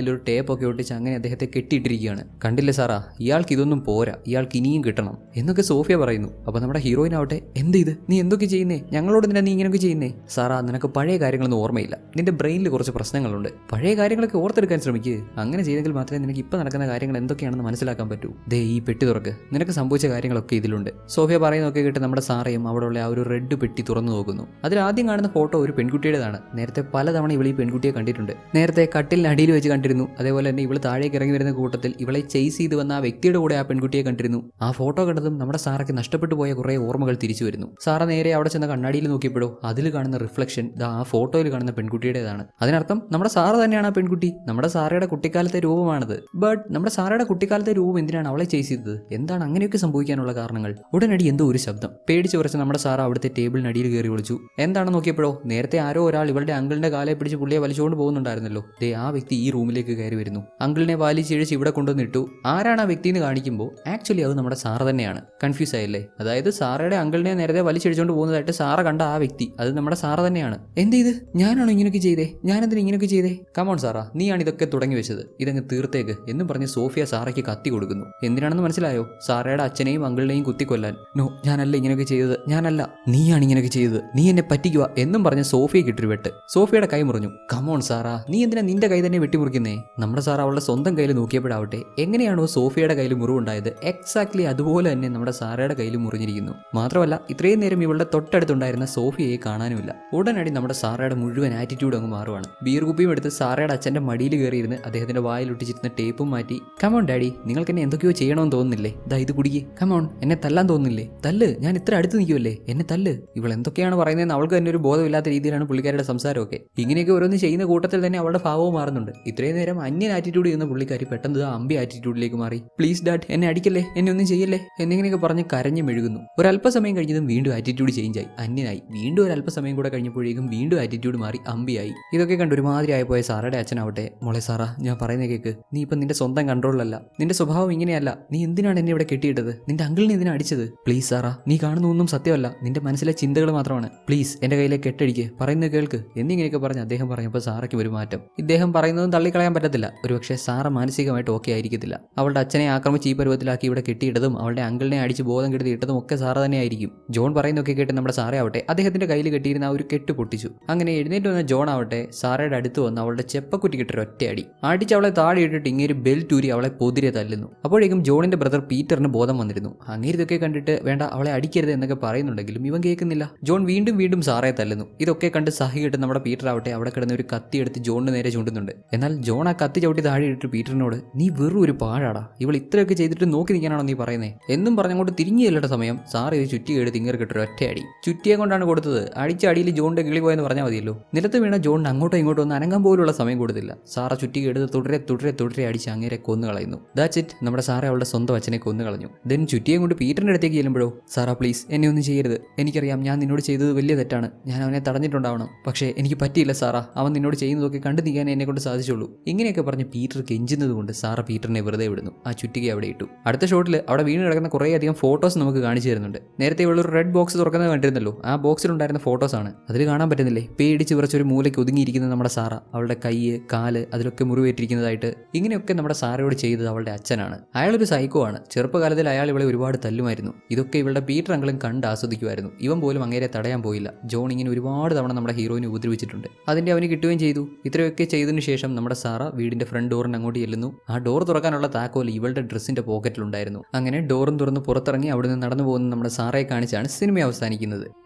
ഒരു ടേപ്പ് ഒക്കെ ഒട്ടിച്ച് അങ്ങനെ അദ്ദേഹത്തെ കെട്ടിയിട്ടിരിക്കുകയാണ്. കണ്ടില്ല സാറാ? ഇയാൾക്ക് ഇതൊന്നും പോരാ. ഇയാൾക്ക് ഇനിയും കിട്ടണം. എന്നൊക്കെ സോഫിയ പറയുന്നു. അപ്പൊ നമ്മുടെ ഹീറോയിൻ ആവട്ടെ എന്ത് ഇത്? നീ എന്തൊക്കെ ചെയ്യുന്നേ? ഞങ്ങളോട് നിന്നെ നീ ഇങ്ങനെയൊക്കെ ചെയ്യുന്നേ? സാറാ നിനക്ക് പഴയ കാര്യങ്ങളൊന്നും ഓർമ്മയില്ല. നിന്റെ ബ്രെയിനിൽ കുറച്ച് പ്രശ്നങ്ങളുണ്ട്. പഴയ കാര്യങ്ങളൊക്കെ ഓർത്തെടുക്കാൻ ശ്രമിക്കുക അങ്ങനെ ചെയ്തെങ്കിൽ മാത്രമേ നിനക്ക് ഇപ്പം നടക്കുന്ന കാര്യങ്ങൾ എന്തൊക്കെയാണെന്ന് മനസ്സിലാക്കാൻ പറ്റൂ. ദേ ഈ പെട്ടി തുറക്ക്. നിനക്ക് സംഭവിച്ച കാര്യങ്ങളൊക്കെ ഇതിലുണ്ട്. സോഫിയ പറയുന്നതൊക്കെ കേട്ട് നമ്മുടെ സാറയും അവിടെയുള്ള ആ ഒരു റെഡ് പെട്ടി തുറന്നു നോക്കുന്നു. അതിൽ ആദ്യം കാണുന്ന ഫോട്ടോ ഒരു പെൺകുട്ടിയുടേതാണ്. നേരത്തെ പലതവണ ഇവൾ ഈ പെൺകുട്ടിയെ കണ്ടിട്ടുണ്ട്. നേരത്തെ കട്ടിലിന് അടിയിൽ വെച്ച് കണ്ടിരുന്നു. അതേപോലെ തന്നെ ഇവൾ താഴേക്ക് ഇറങ്ങി വരുന്ന കൂട്ടത്തിൽ ഇവളെ ചെയ്സ് ചെയ്ത് വന്ന ആ വ്യക്തിയുടെ കൂടെ ആ പെൺകുട്ടിയെ കണ്ടിരുന്നു. ആ ഫോട്ടോ കണ്ടതും നമ്മുടെ സാറയ്ക്ക് നഷ്ടപ്പെട്ടു പോയ കുറേ ഓർമ്മകൾ തിരിച്ചു വരുന്നു. സാറ നേരെ അവിടെ ചെന്ന കണ്ണാടിയിൽ നോക്കിയപ്പോഴോ അതിൽ കാണുന്ന റിഫ്ലക്ഷൻ ആ ഫോട്ടോയിൽ കാണുന്ന പെൺകുട്ടിയുടേതാണ്. അതിനർത്ഥം നമ്മുടെ സാറ് തന്നെയാണ് ആ പെൺകുട്ടി. നമ്മുടെ സാറയുടെ കുട്ടിക്കാലത്തെ രൂപമാണത്. ബട്ട് നമ്മുടെ സാറയുടെ കുട്ടിക്കാലത്തെ രൂപം എന്തിനാണ് അവളെ ചേസ് ചെയ്തത്? എന്താണ് അങ്ങനെയൊക്കെ സംഭവിക്കാനുള്ള കാരണങ്ങൾ? ഉടനടി എന്തോ ഒരു ശബ്ദം. പേടിച്ച് കുറച്ച് നമ്മുടെ സാറ് അവിടുത്തെ ടേബിളിനടിയിൽ കയറി വിളിച്ചു എന്താണ് നോക്കിയപ്പോഴോ? നേരത്തെ ആരോ ഒരാൾ ഇവളുടെ അങ്കിളിന്റെ കാലെ പിടിച്ച് പുള്ളിയെ വലിച്ചുകൊണ്ട് പോകുന്നുണ്ടായിരുന്നല്ലോ. ദേ ആ വ്യക്തി ഈ റൂമിലേക്ക് കയറി വരുന്നു. അങ്കിളിനെ വലിച്ചിഴിച്ച് ഇവിടെ കൊണ്ടുവന്നിട്ടു ആരാണ് ആ വ്യക്തി എന്ന് കാണിക്കുമ്പോൾ ആക്ച്വലി അത് നമ്മുടെ സാറ് തന്നെയാണ്. കൺഫ്യൂസ് ആയല്ലേ? അതായത് സാറയുടെ അങ്കിളിനെ നേരത്തെ വലിച്ചിഴിച്ചുകൊണ്ട് പോകുന്നതായിട്ട് സാറ കണ്ട ആ വ്യക്തി. അത് നമ്മുടെ സാറ തന്നെയാണ്. എന്ത് ചെയ്ത് ഞാനാണോ ഇങ്ങനെയൊക്കെ ചെയ്തേ? ഞാനെന്തിനു ഇങ്ങനെയൊക്കെ ചെയ്തേ? Come on Sara. നീയാണ് ഇതൊക്കെ തുടങ്ങി വെച്ചത്. ഇതങ്ങ് തീർത്തേക്ക് എന്നും പറഞ്ഞ് സോഫിയ സാറയ്ക്ക് കത്തി കൊടുക്കുന്നു. എന്തിനാണെന്ന് മനസ്സിലായോ? സാറയുടെ അച്ഛനെയും അങ്കിളിനെയും കുത്തിക്കൊല്ലാൻ. നോ ഞാനല്ല ഇങ്ങനെയൊക്കെ ചെയ്തത്. ഞാനല്ല. നീയാണ് ഇങ്ങനെയൊക്കെ ചെയ്തത്. നീ എന്നെ പറ്റിക്കുക എന്നും പറഞ്ഞ് സോഫിയ കിട്ടൊരു വെട്ട്. സോഫിയയുടെ കൈ മുറിഞ്ഞു. Come on Sara. നീ എന്തിനാ നിന്റെ കൈ തന്നെ വെട്ടിമുറിക്കുന്നേ? നമ്മുടെ സാർ അവളുടെ സ്വന്തം കയ്യിൽ നോക്കിയപ്പോഴാവട്ടെ എങ്ങനെയാണോ സോഫിയയുടെ കയ്യിൽ മുറിവുണ്ടായത്. എക്സാക്ട്ലി അതുപോലെ തന്നെ നമ്മുടെ സാറയുടെ കയ്യിൽ മുറിഞ്ഞിരിക്കുന്നു. മാത്രമല്ല ഇത്രയും നേരം ഇവളുടെ തൊട്ടടുത്തുണ്ടായിരുന്ന സോഫിയയെ കാണാനുമില്ല. ഉടനടി നമ്മുടെ സാറയുടെ മുഴുവൻ ആറ്റിറ്റ്യൂഡ് അങ്ങ് മാറുവാണ്. ബിയർ കുപ്പിയും എടുത്ത് സാറയുടെ അച്ഛന്റെ മടിയിൽ കയറിയിരുന്ന് അദ്ദേഹത്തിന്റെ വായിൽ ഒട്ടിച്ചിരുന്ന ടേപ്പും മാറ്റി കമോൺ ഡാഡി നിങ്ങൾക്ക് എന്നെ എന്തൊക്കെയോ ചെയ്യണമെന്ന് തോന്നുന്നില്ലേ? ദാ ഇത് കുടിക്ക്. കമോൺ എന്നെ തല്ലാൻ തോന്നുന്നില്ലേ? തല്ല് ഞാൻ ഇത്ര അടുത്ത് നിൽക്കുമല്ലേ എന്നെ തല്ല്. ഇവൾ എന്തൊക്കെയാണ് പറയുന്നതെന്ന് അവൾക്ക് തന്നെ ഒരു ബോധമില്ലാത്ത രീതിയിലാണ് പുള്ളിക്കാരുടെ സംസാരമൊക്കെ. ഇങ്ങനെയൊക്കെ ഓരോന്ന് ചെയ്യുന്ന കൂട്ടത്തിൽ തന്നെ അവളുടെ ഭാവവും മാറുന്നുണ്ട്. ഇത്രയും നേരം അന്യൻ ആറ്റിറ്റ്യൂഡ് ചെയ്യുന്ന പുള്ളിക്കാരി പെട്ടെന്ന് അമ്പി ആറ്റിറ്റ്യൂഡിലേക്ക് മാറി. പ്ലീസ് ഡാഡ് എന്നെ അടിക്കല്ലേ? എന്നെ ഒന്നും ചെയ്യല്ലേ? എന്നിങ്ങനെയൊക്കെ പറഞ്ഞ് കരഞ്ഞു മെഴുകുന്നു ഒരല്പസമയം കഴിഞ്ഞതും വീണ്ടും ആറ്റിറ്റ്യൂഡ് ചേഞ്ച് ആയി. അന്യനായി. വീണ്ടും ഒരു അല്പസമയം കൂടെ കഴിഞ്ഞപ്പോഴേക്കും വീണ്ടും ആറ്റിറ്റ്യൂഡ് മാറി അമ്പിയായി. ഇതൊക്കെ കണ്ട് ഒരുമാതിരി ആയിപ്പോയ സാറയുടെ അച്ഛനാവട്ടെ. മോളെ സാറാ ഞാൻ പറയുന്ന കേക്ക് നീ ഇപ്പം നിന്റെ സ്വന്തം കൺട്രോളിലല്ല നിന്റെ സ്വഭാവം ഇങ്ങനെയല്ല. നീ എന്തിനാണ് എന്നെ ഇവിടെ കെട്ടിയിട്ടത്? നിന്റെ അങ്കിളിനെ എന്തിനാ അടിച്ചത്? പ്ലീസ് സാറാ നീ കാണുന്നൊന്നും സത്യമല്ല. നിന്റെ മനസ്സിലെ ചിന്തകൾ മാത്രമാണ്. പ്ലീസ് എന്റെ കയ്യിലെ കെട്ടടിക്ക് പറയുന്നത് കേൾക്ക്. എന്നിങ്ങനെയൊക്കെ പറഞ്ഞ് അദ്ദേഹം പറഞ്ഞപ്പോൾ സാറയ്ക്ക് ഒരു മാറ്റം. ഇദ്ദേഹം പറയുന്നതും തള്ളിക്കളയാൻ പറ്റത്തില്ല. ഒരുപക്ഷെ സാറ മാനസികമായിട്ട് ഓക്കെ ആയിരിക്കത്തില്ല. അവളുടെ അച്ഛനെ ആക്രമിച്ച് ഈ പരുവത്തിലാക്കി ഇവിടെ കെട്ടിയിട്ടതും അവളുടെ അങ്കിളിനെ അടിച്ച് ബോധം കെടുത്തിയിട്ടതും ഒക്കെ സാറ തന്നെയായിരിക്കും. ജോൺ പറയുന്നൊക്കെ കേട്ട് നമ്മുടെ സാറേ ആവട്ടെ. അദ്ദേഹത്തിന്റെ കയ്യിൽ കെട്ടിയിരുന്ന ആ ഒരു കെട്ട് പൊട്ടിച്ചു. അങ്ങനെ എഴുന്നേറ്റ് വന്ന ജോൺ ആവട്ടെ സാറയുടെ അടുത്ത് വന്ന് അവളുടെ ചെപ്പക്കുറ്റി കിട്ടൊരു ഒറ്റയടി. അടിച്ച് അവളെ താഴെ ഇട്ടിട്ട് ഇങ്ങനെ ബെൽറ്റ് ഊരി അവളെ പൊതിരെ തല്ലുന്നു. അപ്പോഴേക്കും ജോണിന്റെ ബ്രദർ പീറ്ററിന് ബോധം വന്നിരുന്നു. അങ്ങനെ ഇതൊക്കെ കണ്ടിട്ട് വേണ്ട അവളെ അടിക്കരുത് എന്നൊക്കെ പറയുന്നുണ്ടെങ്കിലും ഇവൻ കേൾക്കുന്നില്ല. ജോൺ വീണ്ടും വീണ്ടും സാറേ തല്ലുന്നു. ഇതൊക്കെ കണ്ട് സഹി കിട്ട് നമ്മുടെ പീറ്റർ ആവട്ടെ അവിടെ കിടന്ന് ഒരു കത്തി എടുത്ത് ജോണിന് നേരെ ചൂണ്ടുന്നുണ്ട്. എന്നാൽ ജോൺ ആ കത്തി ചവിട്ടി താഴെ ഇട്ടിട്ട് പീറ്ററിനോട് നീ വെറും ഒരു പാഴാടാ. ഇവൾ ഇത്രയൊക്കെ ചെയ്തിട്ട് നോക്കി നിൽക്കാനാണോ നീ പറയുന്നത് എന്നും പറഞ്ഞുകൊണ്ട് തിരിഞ്ഞു ചെല്ലേണ്ട സമയം സാർ ഇത് ചുറ്റി കേട്ട് തിങ്ങർ കിട്ടൊരു ഒറ്റയടി. ചുറ്റിയെ കൊണ്ടാണ് കൊടുത്തത്. അടിയിൽ ജോണിന്റെ കിളി പോയെന്ന് പറഞ്ഞാൽ മതിയല്ലോ. നിലത്ത് വീണ ജോണിന് അങ്ങോട്ടോ ഇങ്ങോട്ടോ ഒന്ന് അനങ്ങാൻ പോലുള്ള സമയം കൊടുത്തില്ല. സാറ ചുറ്റി എടുത്ത് തുടരെ തുടരെ തുടരെ അടിച്ച് അങ്ങേരെ കൊന്നു കളയുന്നു. ദാറ്റ്സ് ഇറ്റ് നമ്മുടെ സാറെ അവളുടെ സ്വന്തം അച്ഛനെ കൊന്നു കളഞ്ഞു. ദെൻ ചുറ്റിയെ കൊണ്ട് പീറ്ററിന്റെ അടുത്തേക്ക് ചെല്ലുമ്പോഴോ സാറാ പ്ലീസ് എന്നെ ഒന്നും ചെയ്യരുത്. എനിക്കറിയാം ഞാൻ നിന്നോട് ചെയ്തത് വലിയ തെറ്റാണ്. ഞാൻ അവനെ തടഞ്ഞിട്ടുണ്ടാവണം. പക്ഷേ എനിക്ക് പറ്റിയില്ല സാറാ. അവൻ നിന്നോട് ചെയ്യുന്നതൊക്കെ കണ്ടു നീക്കാൻ എന്നെ കൊണ്ട് സാധിച്ചുള്ളൂ. ഇങ്ങനെയൊക്കെ പറഞ്ഞ് പീറ്റർ കെഞ്ചുന്നത് കൊണ്ട് സാറ പീറ്ററിനെ വെറുതെ വിടുന്നു. ആ ചുറ്റിക അവിടെ ഇട്ടു. അടുത്ത ഷോട്ടിൽ അവിടെ വീണ് കിടക്കുന്ന കുറേയധികം ഫോട്ടോസ് നമുക്ക് കാണിച്ചു തരുന്നുണ്ട്. നേരത്തെ ഉള്ളൊരു റെഡ് ബോക്സ് തുറക്കുന്നത് കണ്ടിരുന്നല്ലോ. ആ ബോക്സിലുണ്ടായിരുന്ന ഫോട്ടോസ് ആണ്. അതിൽ കാണാൻ പറ്റുന്നില്ലേ? പേടിച്ച് വിറച്ചൊരു മൂലയ്ക്ക് ഒതുങ്ങിയിരിക്കുന്ന നമ്മുടെ സാറ. അവളുടെ കൈ കാൽ അതിലൊക്കെ മുറിവേറ്റിരിക്കുന്നതായിട്ട് ഇങ്ങനെയൊക്കെ നമ്മുടെ സാറയോട് ചെയ്തത് അവളുടെ അച്ഛനാണ്. അയാളൊരു സൈക്കോ ആണ്. ചെറുപ്പകാലത്തിൽ അയാൾ ഇവളെ ഒരുപാട് തല്ലുമായിരുന്നു. ഇതൊക്കെ ഇവളുടെ പീറ്റർ അങ്കിളും കണ്ട് ആസ്വദിക്കുമായിരുന്നു. ഇവൻ പോലും അങ്ങേരെ തടയാൻ പോയില്ല. ജോൺ ഇങ്ങനെ ഒരുപാട് തവണ നമ്മുടെ ഹീറോയിനെ ഉപദ്രവിച്ചിട്ടുണ്ട്. അതിന്റെ അവന് കിട്ടുകയും ചെയ്തു. ഇത്രയൊക്കെ ചെയ്തതിനു ശേഷം നമ്മുടെ സാറ വീടിന്റെ ഫ്രണ്ട് ഡോറിന് അങ്ങോട്ട് ചെല്ലുന്നു. ആ ഡോർ തുറക്കാനുള്ള താക്കോൽ ഇവളുടെ ഡ്രസ്സിന്റെ പോക്കറ്റിലുണ്ടായിരുന്നു അങ്ങനെ ഡോറും തുറന്ന് പുറത്തിറങ്ങി അവിടുന്ന് നടന്നു പോകുന്ന നമ്മുടെ സാറയെ കാണിച്ചാണ് സിനിമ അവസാനിക്കുന്നത്.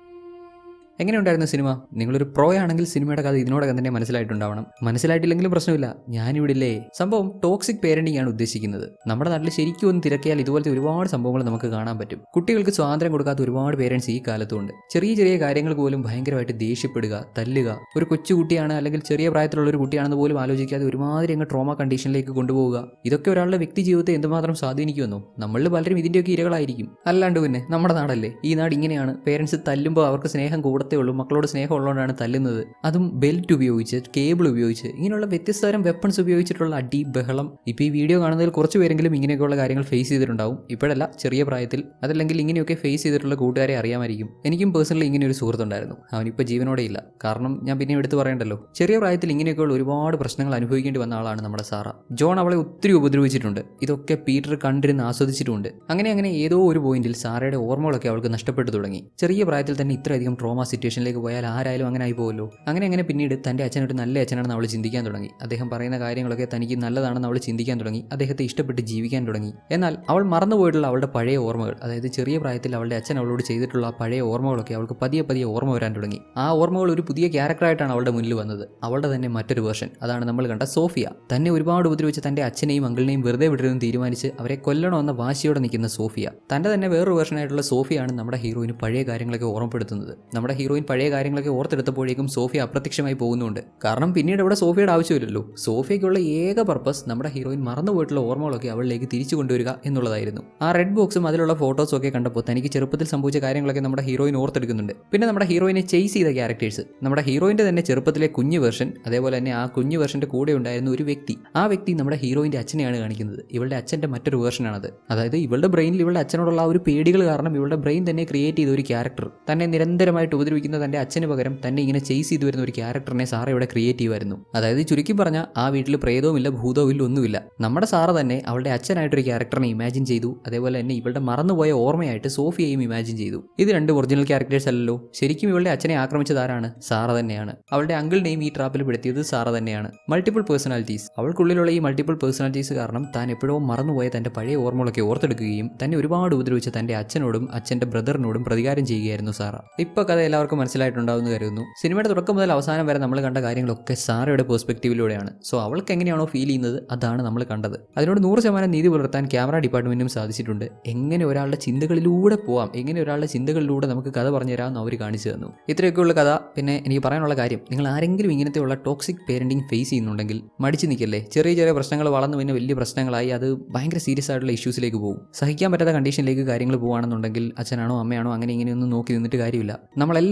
എങ്ങനെയുണ്ടായിരുന്നു സിനിമ? നിങ്ങളൊരു പ്രോ ആണെങ്കിൽ സിനിമയുടെ കഥ ഇതിനോടകം തന്നെ മനസ്സിലായിട്ടുണ്ടാവണം. മനസ്സിലായിട്ടില്ലെങ്കിലും പ്രശ്നമില്ല. ഞാനിവിടില്ലേ. സംഭവം ടോക്സിക് പേരന്റിംഗ് ആണ് ഉദ്ദേശിക്കുന്നത്. നമ്മുടെ നാട്ടിൽ ശരിക്കും ഒന്ന് തിരക്കിയാൽ ഇതുപോലത്തെ ഒരുപാട് സംഭവങ്ങൾ നമുക്ക് കാണാൻ പറ്റും. കുട്ടികൾക്ക് സ്വാതന്ത്ര്യം കൊടുക്കാത്ത ഒരുപാട് പേരൻസ് ഈ കാലത്തുണ്ട്. ചെറിയ ചെറിയ കാര്യങ്ങൾ പോലും ഭയങ്കരമായിട്ട് ദേഷ്യപ്പെടുക തല്ലുക. ഒരു കൊച്ചുകുട്ടിയാണ് അല്ലെങ്കിൽ ചെറിയ പ്രായത്തിലുള്ള ഒരു കുട്ടിയാണെന്ന് പോലും ആലോചിക്കാതെ ഒരുമാതിരി അങ്ങ് ട്രോമ കണ്ടീഷനിലേക്ക് കൊണ്ടുപോവുക. ഇതൊക്കെ ഒരാളുടെ വ്യക്തി ജീവിതത്തെ എന്തുമാത്രം സ്വാധീനിക്കുമെന്നോ? നമ്മളിൽ പലരും ഇതിന്റെയൊക്കെ ഇരകളായിരിക്കും. അല്ലാണ്ട് പിന്നെ നമ്മുടെ നാടല്ലേ? ഈ നാട് ഇങ്ങനെയാണ്. പേരൻസ് തല്ലുമ്പോൾ അവർക്ക് സ്നേഹം കൂടത്തില്ല ഓർത്തേ ഉള്ളൂ മക്കളോട് സ്നേഹം ഉള്ളതുകൊണ്ടാണ് തല്ലുന്നത്. അതും ബെൽറ്റ് ഉപയോഗിച്ച് കേബിൾ ഉപയോഗിച്ച് ഇങ്ങനെയുള്ള വ്യത്യസ്ത തരം വെപ്പൺസ് ഉപയോഗിച്ചിട്ടുള്ള അടി ബഹളം. ഇപ്പോൾ ഈ വീഡിയോ കാണുന്നതിൽ കുറച്ച് പേരെങ്കിലും ഇങ്ങനെയൊക്കെയുള്ള കാര്യങ്ങൾ ഫേസ് ചെയ്തിട്ടുണ്ടാവും. ഇപ്പോഴല്ല ചെറിയ പ്രായത്തിൽ. അതല്ലെങ്കിൽ ഇങ്ങനെയൊക്കെ ഫേസ് ചെയ്തിട്ടുള്ള കൂട്ടുകാരെ അറിയാമായിരിക്കും. എനിക്കും പേഴ്സണലി ഇങ്ങനെ ഒരു സുഹൃത്തുണ്ടായിരുന്നു അവനിപ്പോൾ ജീവനോടെ ഇല്ല. കാരണം ഞാൻ പിന്നെ എടുത്ത് പറയണ്ടല്ലോ. ചെറിയ പ്രായത്തിൽ ഇങ്ങനെയൊക്കെയുള്ള ഒരുപാട് പ്രശ്നങ്ങൾ അനുഭവിക്കേണ്ടി വന്ന ആളാണ് നമ്മുടെ സാറ. ജോൺ അവളെ ഒത്തിരി ഉപദ്രവിച്ചിട്ടുണ്ട്. ഇതൊക്കെ പീറ്റർ കണ്ടിരുന്ന് ആസ്വദിച്ചിട്ടുണ്ട്. അങ്ങനെ അങ്ങനെ ഏതോ ഒരു പോയിന്റിൽ സാറയുടെ ഓർമ്മകളൊക്കെ അവൾക്ക് നഷ്ടപ്പെട്ടു തുടങ്ങി. ചെറിയ പ്രായത്തിൽ തന്നെ ഇത്രയധികം ട്രോമ സിറ്റുവേഷനിലേക്ക് പോയാൽ ആരായാലും അങ്ങനെ ആയി പോകുമല്ലോ അങ്ങനെ അങ്ങനെ പിന്നീട് തന്റെ അച്ഛനൊരു നല്ല അച്ഛനാണെന്ന് അവൾ ചിന്തിക്കാൻ തുടങ്ങി. അദ്ദേഹം പറയുന്ന കാര്യങ്ങളൊക്കെ തനിക്ക് നല്ലതാണെന്ന് അവൾ ചിന്തിക്കാൻ തുടങ്ങി. അദ്ദേഹത്തെ ഇഷ്ടപ്പെട്ട് ജീവിക്കാൻ തുടങ്ങി. എന്നാൽ അവൾ മറന്നുപോയിട്ടുള്ള അവളുടെ പഴയ ഓർമ്മകൾ അതായത് ചെറിയ പ്രായത്തിൽ അവളുടെ അച്ഛൻ അവളോട് ചെയ്തിട്ടുള്ള പഴയ ഓർമ്മകളൊക്കെ അവൾക്ക് പതിയെ പതിയെ ഓർമ്മ വരാൻ തുടങ്ങി. ആ ഓർമ്മകൾ ഒരു പുതിയ ക്യാരക്ടറായിട്ടാണ് അവളുടെ മുന്നിൽ വന്നത്. അവളുടെ തന്നെ മറ്റൊരു വേർഷൻ അതാണ് നമ്മൾ കണ്ട സോഫിയ. തന്നെ ഒരുപാട് ഉപദ്രവിച്ച് തന്റെ അച്ഛനെയും അങ്കിളിനെയും വെറുതെ വിടരുതെന്ന് തീരുമാനിച്ച് അവരെ കൊല്ലണമെന്ന വാശിയോടെ നിൽക്കുന്ന സോഫിയ. തന്റെ തന്നെ വേറൊരു വേർഷനായിട്ടുള്ള സോഫിയാണ് നമ്മുടെ ഹീറോയിന് പഴയ കാര്യങ്ങളൊക്കെ ഓർമ്മപ്പെടുത്തുന്നത്. നമ്മുടെ ഹീറോയിൻ പഴയ കാര്യങ്ങളൊക്കെ ഓർത്തെടുത്തപ്പോഴേക്കും സോഫിയ അപ്രത്യക്ഷമായി പോകുന്നുണ്ട്. കാരണം പിന്നീട് ഇവിടെ സോഫിയുടെ ആവശ്യമില്ലല്ലോ. സോഫിയയ്ക്കുള്ള ഏക പർപ്പസ് നമ്മുടെ ഹീറോയിൻ മറന്നുപോയിട്ടുള്ള ഓർമ്മകളൊക്കെ അവളിലേക്ക് തിരിച്ചു കൊണ്ടുവരിക എന്നുള്ളതായിരുന്നു. ആ റെഡ് ബോക്സും അതിലുള്ള ഫോട്ടോസും ഒക്കെ കണ്ടപ്പോൾ തനിക്ക് ചെറുപ്പത്തിൽ സംഭവിച്ച കാര്യങ്ങളൊക്കെ നമ്മുടെ ഹീറോയിൻ ഓർത്തെടുക്കുന്നുണ്ട്. പിന്നെ നമ്മുടെ ഹീറോയിനെ ചേസ് ചെയ്ത ക്യാരക്ടേഴ്സ് നമ്മുടെ ഹീറോയിന്റെ തന്നെ ചെറുപ്പത്തിലെ കുഞ്ഞു വേർഷൻ അതേപോലെ തന്നെ ആ കുഞ്ഞു വെർഷന്റെ കൂടെ ഉണ്ടായിരുന്ന ഒരു വ്യക്തി. ആ വ്യക്തി നമ്മുടെ ഹീറോയിന്റെ അച്ഛനെയാണ് കാണിക്കുന്നത്. ഇവളുടെ അച്ഛന്റെ മറ്റൊരു വേർഷനാണത് അതായത് ഇവളുടെ ബ്രെയിനിൽ ഇവളുടെ അച്ഛനോടുള്ള ആ ഒരു പേടികൾ കാരണം ഇവളുടെ ബ്രെയിൻ തന്നെ ക്രിയേറ്റ് ചെയ്ത ഒരു ക്യാരക്ടർ തന്നെ നിരന്തരമായിട്ട് ഉപദ്രവിക്കുന്ന തന്റെ അച്ഛന് പകരം തന്നെ ഇങ്ങനെ ചേസ് ചെയ്തു വരുന്ന ഒരു ക്യാരക്ടറിനെ സാറ ഇവിടെ ക്രിയേറ്റ് ചെയ്യുമായിരുന്നു. അതായത് ചുരുക്കി പറഞ്ഞ ആ വീട്ടിൽ പ്രേതവുമില്ല ഭൂതവുമില്ല ഒന്നുമില്ല. നമ്മുടെ സാറ തന്നെ അവളുടെ അച്ഛനായിട്ടൊരു ക്യാരക്ടറിനെ ഇമാജിൻ ചെയ്തു. അതേപോലെ തന്നെ ഇവളുടെ മറന്നുപോയ ഓർമ്മയായിട്ട് സോഫിയയും ഇമാജിൻ ചെയ്തു. ഇത് രണ്ട് ഒറിജിനൽ ക്യാരക്ടേഴ്സ് അല്ലല്ലോ. ശരിക്കും ഇവളുടെ അച്ഛനെ ആക്രമിച്ചത് ആരാണ്? സാറ തന്നെയാണ്. അവളുടെ അങ്കിളിനെയും ഈ ട്രാപ്പിൽ പെടുത്തിയത് സാറ തന്നെയാണ്. മൾട്ടിപ്പിൾ പേഴ്സണാലിറ്റീസ് അവൾക്കുള്ളിലുള്ള ഈ മൾട്ടിപ്പിൾ പേഴ്സണാലിറ്റീസ് കാരണം താൻ എപ്പോഴോ മറന്നുപോയ തന്റെ പഴയ ഓർമ്മകളൊക്കെ ഓർത്തെടുക്കുകയും തന്നെ ഒരുപാട് ഉപദ്രവിച്ച തന്റെ അച്ഛനോടും അച്ഛന്റെ ബ്രദറിനോടും പ്രതികാരം ചെയ്യുകയായിരുന്നു സാറ. ഇപ്പോൾ കഥ എല്ലാവർക്കും മനസ്സിലായിട്ടുണ്ടാവുമെന്ന് കരുതുന്നു. സിനിമയുടെ തുടക്കം മുതൽ അവസാനം വരെ നമ്മൾ കണ്ട കാര്യങ്ങളൊക്കെ സാറയുടെ പെർസ്പെക്റ്റീവിലൂടെയാണ് സോ അവൾക്ക് എങ്ങനെയാണോ ഫീൽ ചെയ്യുന്നത് അതാണ് നമ്മൾ കണ്ടത്. അതിനോട് നൂറ് ശതമാനം നീതി പുലർത്താൻ ക്യാമറ ഡിപ്പാർട്ട്മെന്റിനും സാധിച്ചിട്ടുണ്ട്. എങ്ങനെ ഒരാളുടെ ചിന്തകളിലൂടെ പോവാം എങ്ങനെ ഒരാളുടെ ചിന്തകളിലൂടെ നമുക്ക് കഥ പറഞ്ഞു തരാമെന്ന് അവർ കാണിച്ചു തന്നു. ഇത്രയൊക്കെയുള്ള കഥ. പിന്നെ എനിക്ക് പറയാനുള്ള കാര്യം നിങ്ങൾ ആരെങ്കിലും ഇങ്ങനത്തെയുള്ള ടോക്സിക് പേരന്റിങ് ഫേസ് ചെയ്യുന്നുണ്ടെങ്കിൽ മടിച്ചു നിൽക്കല്ലേ? ചെറിയ ചെറിയ പ്രശ്നങ്ങൾ വളർന്നു പിന്നെ വലിയ പ്രശ്നങ്ങളായി അത് ഭയങ്കര സീരിയസ് ആയിട്ടുള്ള ഇഷ്യൂസിലേക്ക് പോകും. സഹിക്കാൻ പറ്റാത്ത കണ്ടീഷനിലേക്ക് കാര്യങ്ങൾ പോകുകയാണെന്നുണ്ടെങ്കിൽ അച്ഛനാണോ അമ്മയാണോ അങ്ങനെ ഇങ്ങനെയൊന്നും നോക്കി നിന്നിട്ട് കാര്യമില്ല.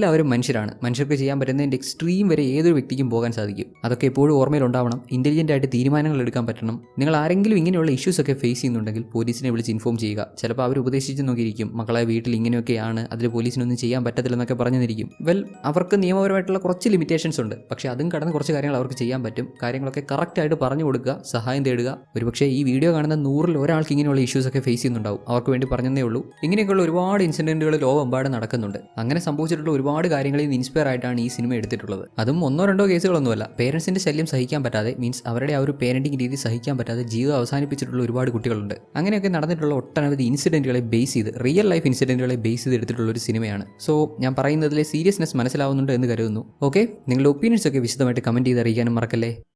നമ്മളെല്ലാവരും മനുഷ്യരാണ്. മനുഷ്യർക്ക് ചെയ്യാൻ പറ്റുന്നതിന്റെ എക്സ്ട്രീം വരെ ഏതൊരു വ്യക്തിക്കും പോകാൻ സാധിക്കും. അതൊക്കെ എപ്പോഴും ഓർമ്മയിലുണ്ടാവണം ഇന്റലിജന്റ് ആയിട്ട് തീരുമാനങ്ങൾ എടുക്കാൻ പറ്റണം. നിങ്ങൾ ആരെങ്കിലും ഇങ്ങനെയുള്ള ഇഷ്യൂസ് ഒക്കെ ഫേസ് ചെയ്യുന്നുണ്ടെങ്കിൽ പോലീസിനെ വിളിച്ച് ഇൻഫോം ചെയ്യുക. ചിലപ്പോൾ അവർ ഉപദേശിച്ച് നോക്കിയിരിക്കും. മക്കളെ വീട്ടിൽ ഇങ്ങനെയൊക്കെയാണ്. അതിൽ പോലീസിനൊന്നും ചെയ്യാൻ പറ്റത്തില്ലെന്നൊക്കെ പറഞ്ഞിരിക്കും. വെൽ അവർക്ക് നിയമപരമായിട്ടുള്ള കുറച്ച് ലിമിറ്റേഷൻസ് ഉണ്ട്. പക്ഷേ അതും കടന്ന് കുറച്ച് കാര്യങ്ങൾ അവർക്ക് ചെയ്യാൻ പറ്റും. കാര്യങ്ങളൊക്കെ കറക്റ്റായിട്ട് പറഞ്ഞു കൊടുക്കുക സഹായം തേടുക. ഒരുപക്ഷേ ഈ വീഡിയോ കാണുന്ന നൂറിൽ ഒരാൾക്ക് ഇങ്ങനെയുള്ള ഇഷ്യൂസ് ഒക്കെ ഫേസ് ചെയ്യുന്നുണ്ടാവും. അവർക്ക് വേണ്ടി പറഞ്ഞതേ ഉള്ളൂ. ഇങ്ങനെയൊക്കെയുള്ള ഒരുപാട് ഇൻസിഡന്റുകൾ ലോകമെമ്പാടും നടക്കുന്നുണ്ട്. അങ്ങനെ സംഭവിച്ചിട്ടുള്ള ഒരുപാട് കാര്യങ്ങളിൽ നിന്ന് ഇൻസ്പയർ ആയിട്ടാണ് ഈ സിനിമ എടുത്തിട്ടുള്ളത്. അതും ഒന്നോ രണ്ടോ കേസുകളൊന്നുമല്ല. പേരൻസിന്റെ ശല്യം സഹിക്കാൻ പറ്റാതെ മീൻസ് അവരുടെ ആ ഒരു പേരന്റിംഗ് രീതി സഹിക്കാൻ പറ്റാതെ ജീവിതം അവസാനിപ്പിച്ചിട്ടുള്ള ഒരുപാട് കുട്ടികളുണ്ട്. അങ്ങനെയൊക്കെ നടന്നിട്ടുള്ള ഒട്ടനവധി ഇൻസിഡന്റുകളെ ബേസ് ചെയ്ത് റിയൽ ലൈഫ് ഇൻസിഡന്റുകളെ ബേസ് ചെയ്ത് എടുത്തിട്ടുള്ള ഒരു സിനിമയാണ് സോ ഞാൻ പറയുന്നതിലെ സീരിയസ്നെസ് മനസ്സിലാവുന്നുണ്ട് എന്ന് കരുതുന്നു. ഓക്കെ നിങ്ങളുടെ ഒപ്പീനിയൻസ് ഒക്കെ വിശദമായിട്ട് കമന്റ് ചെയ്ത് അറിയിക്കാനും മറക്കല്ലേ?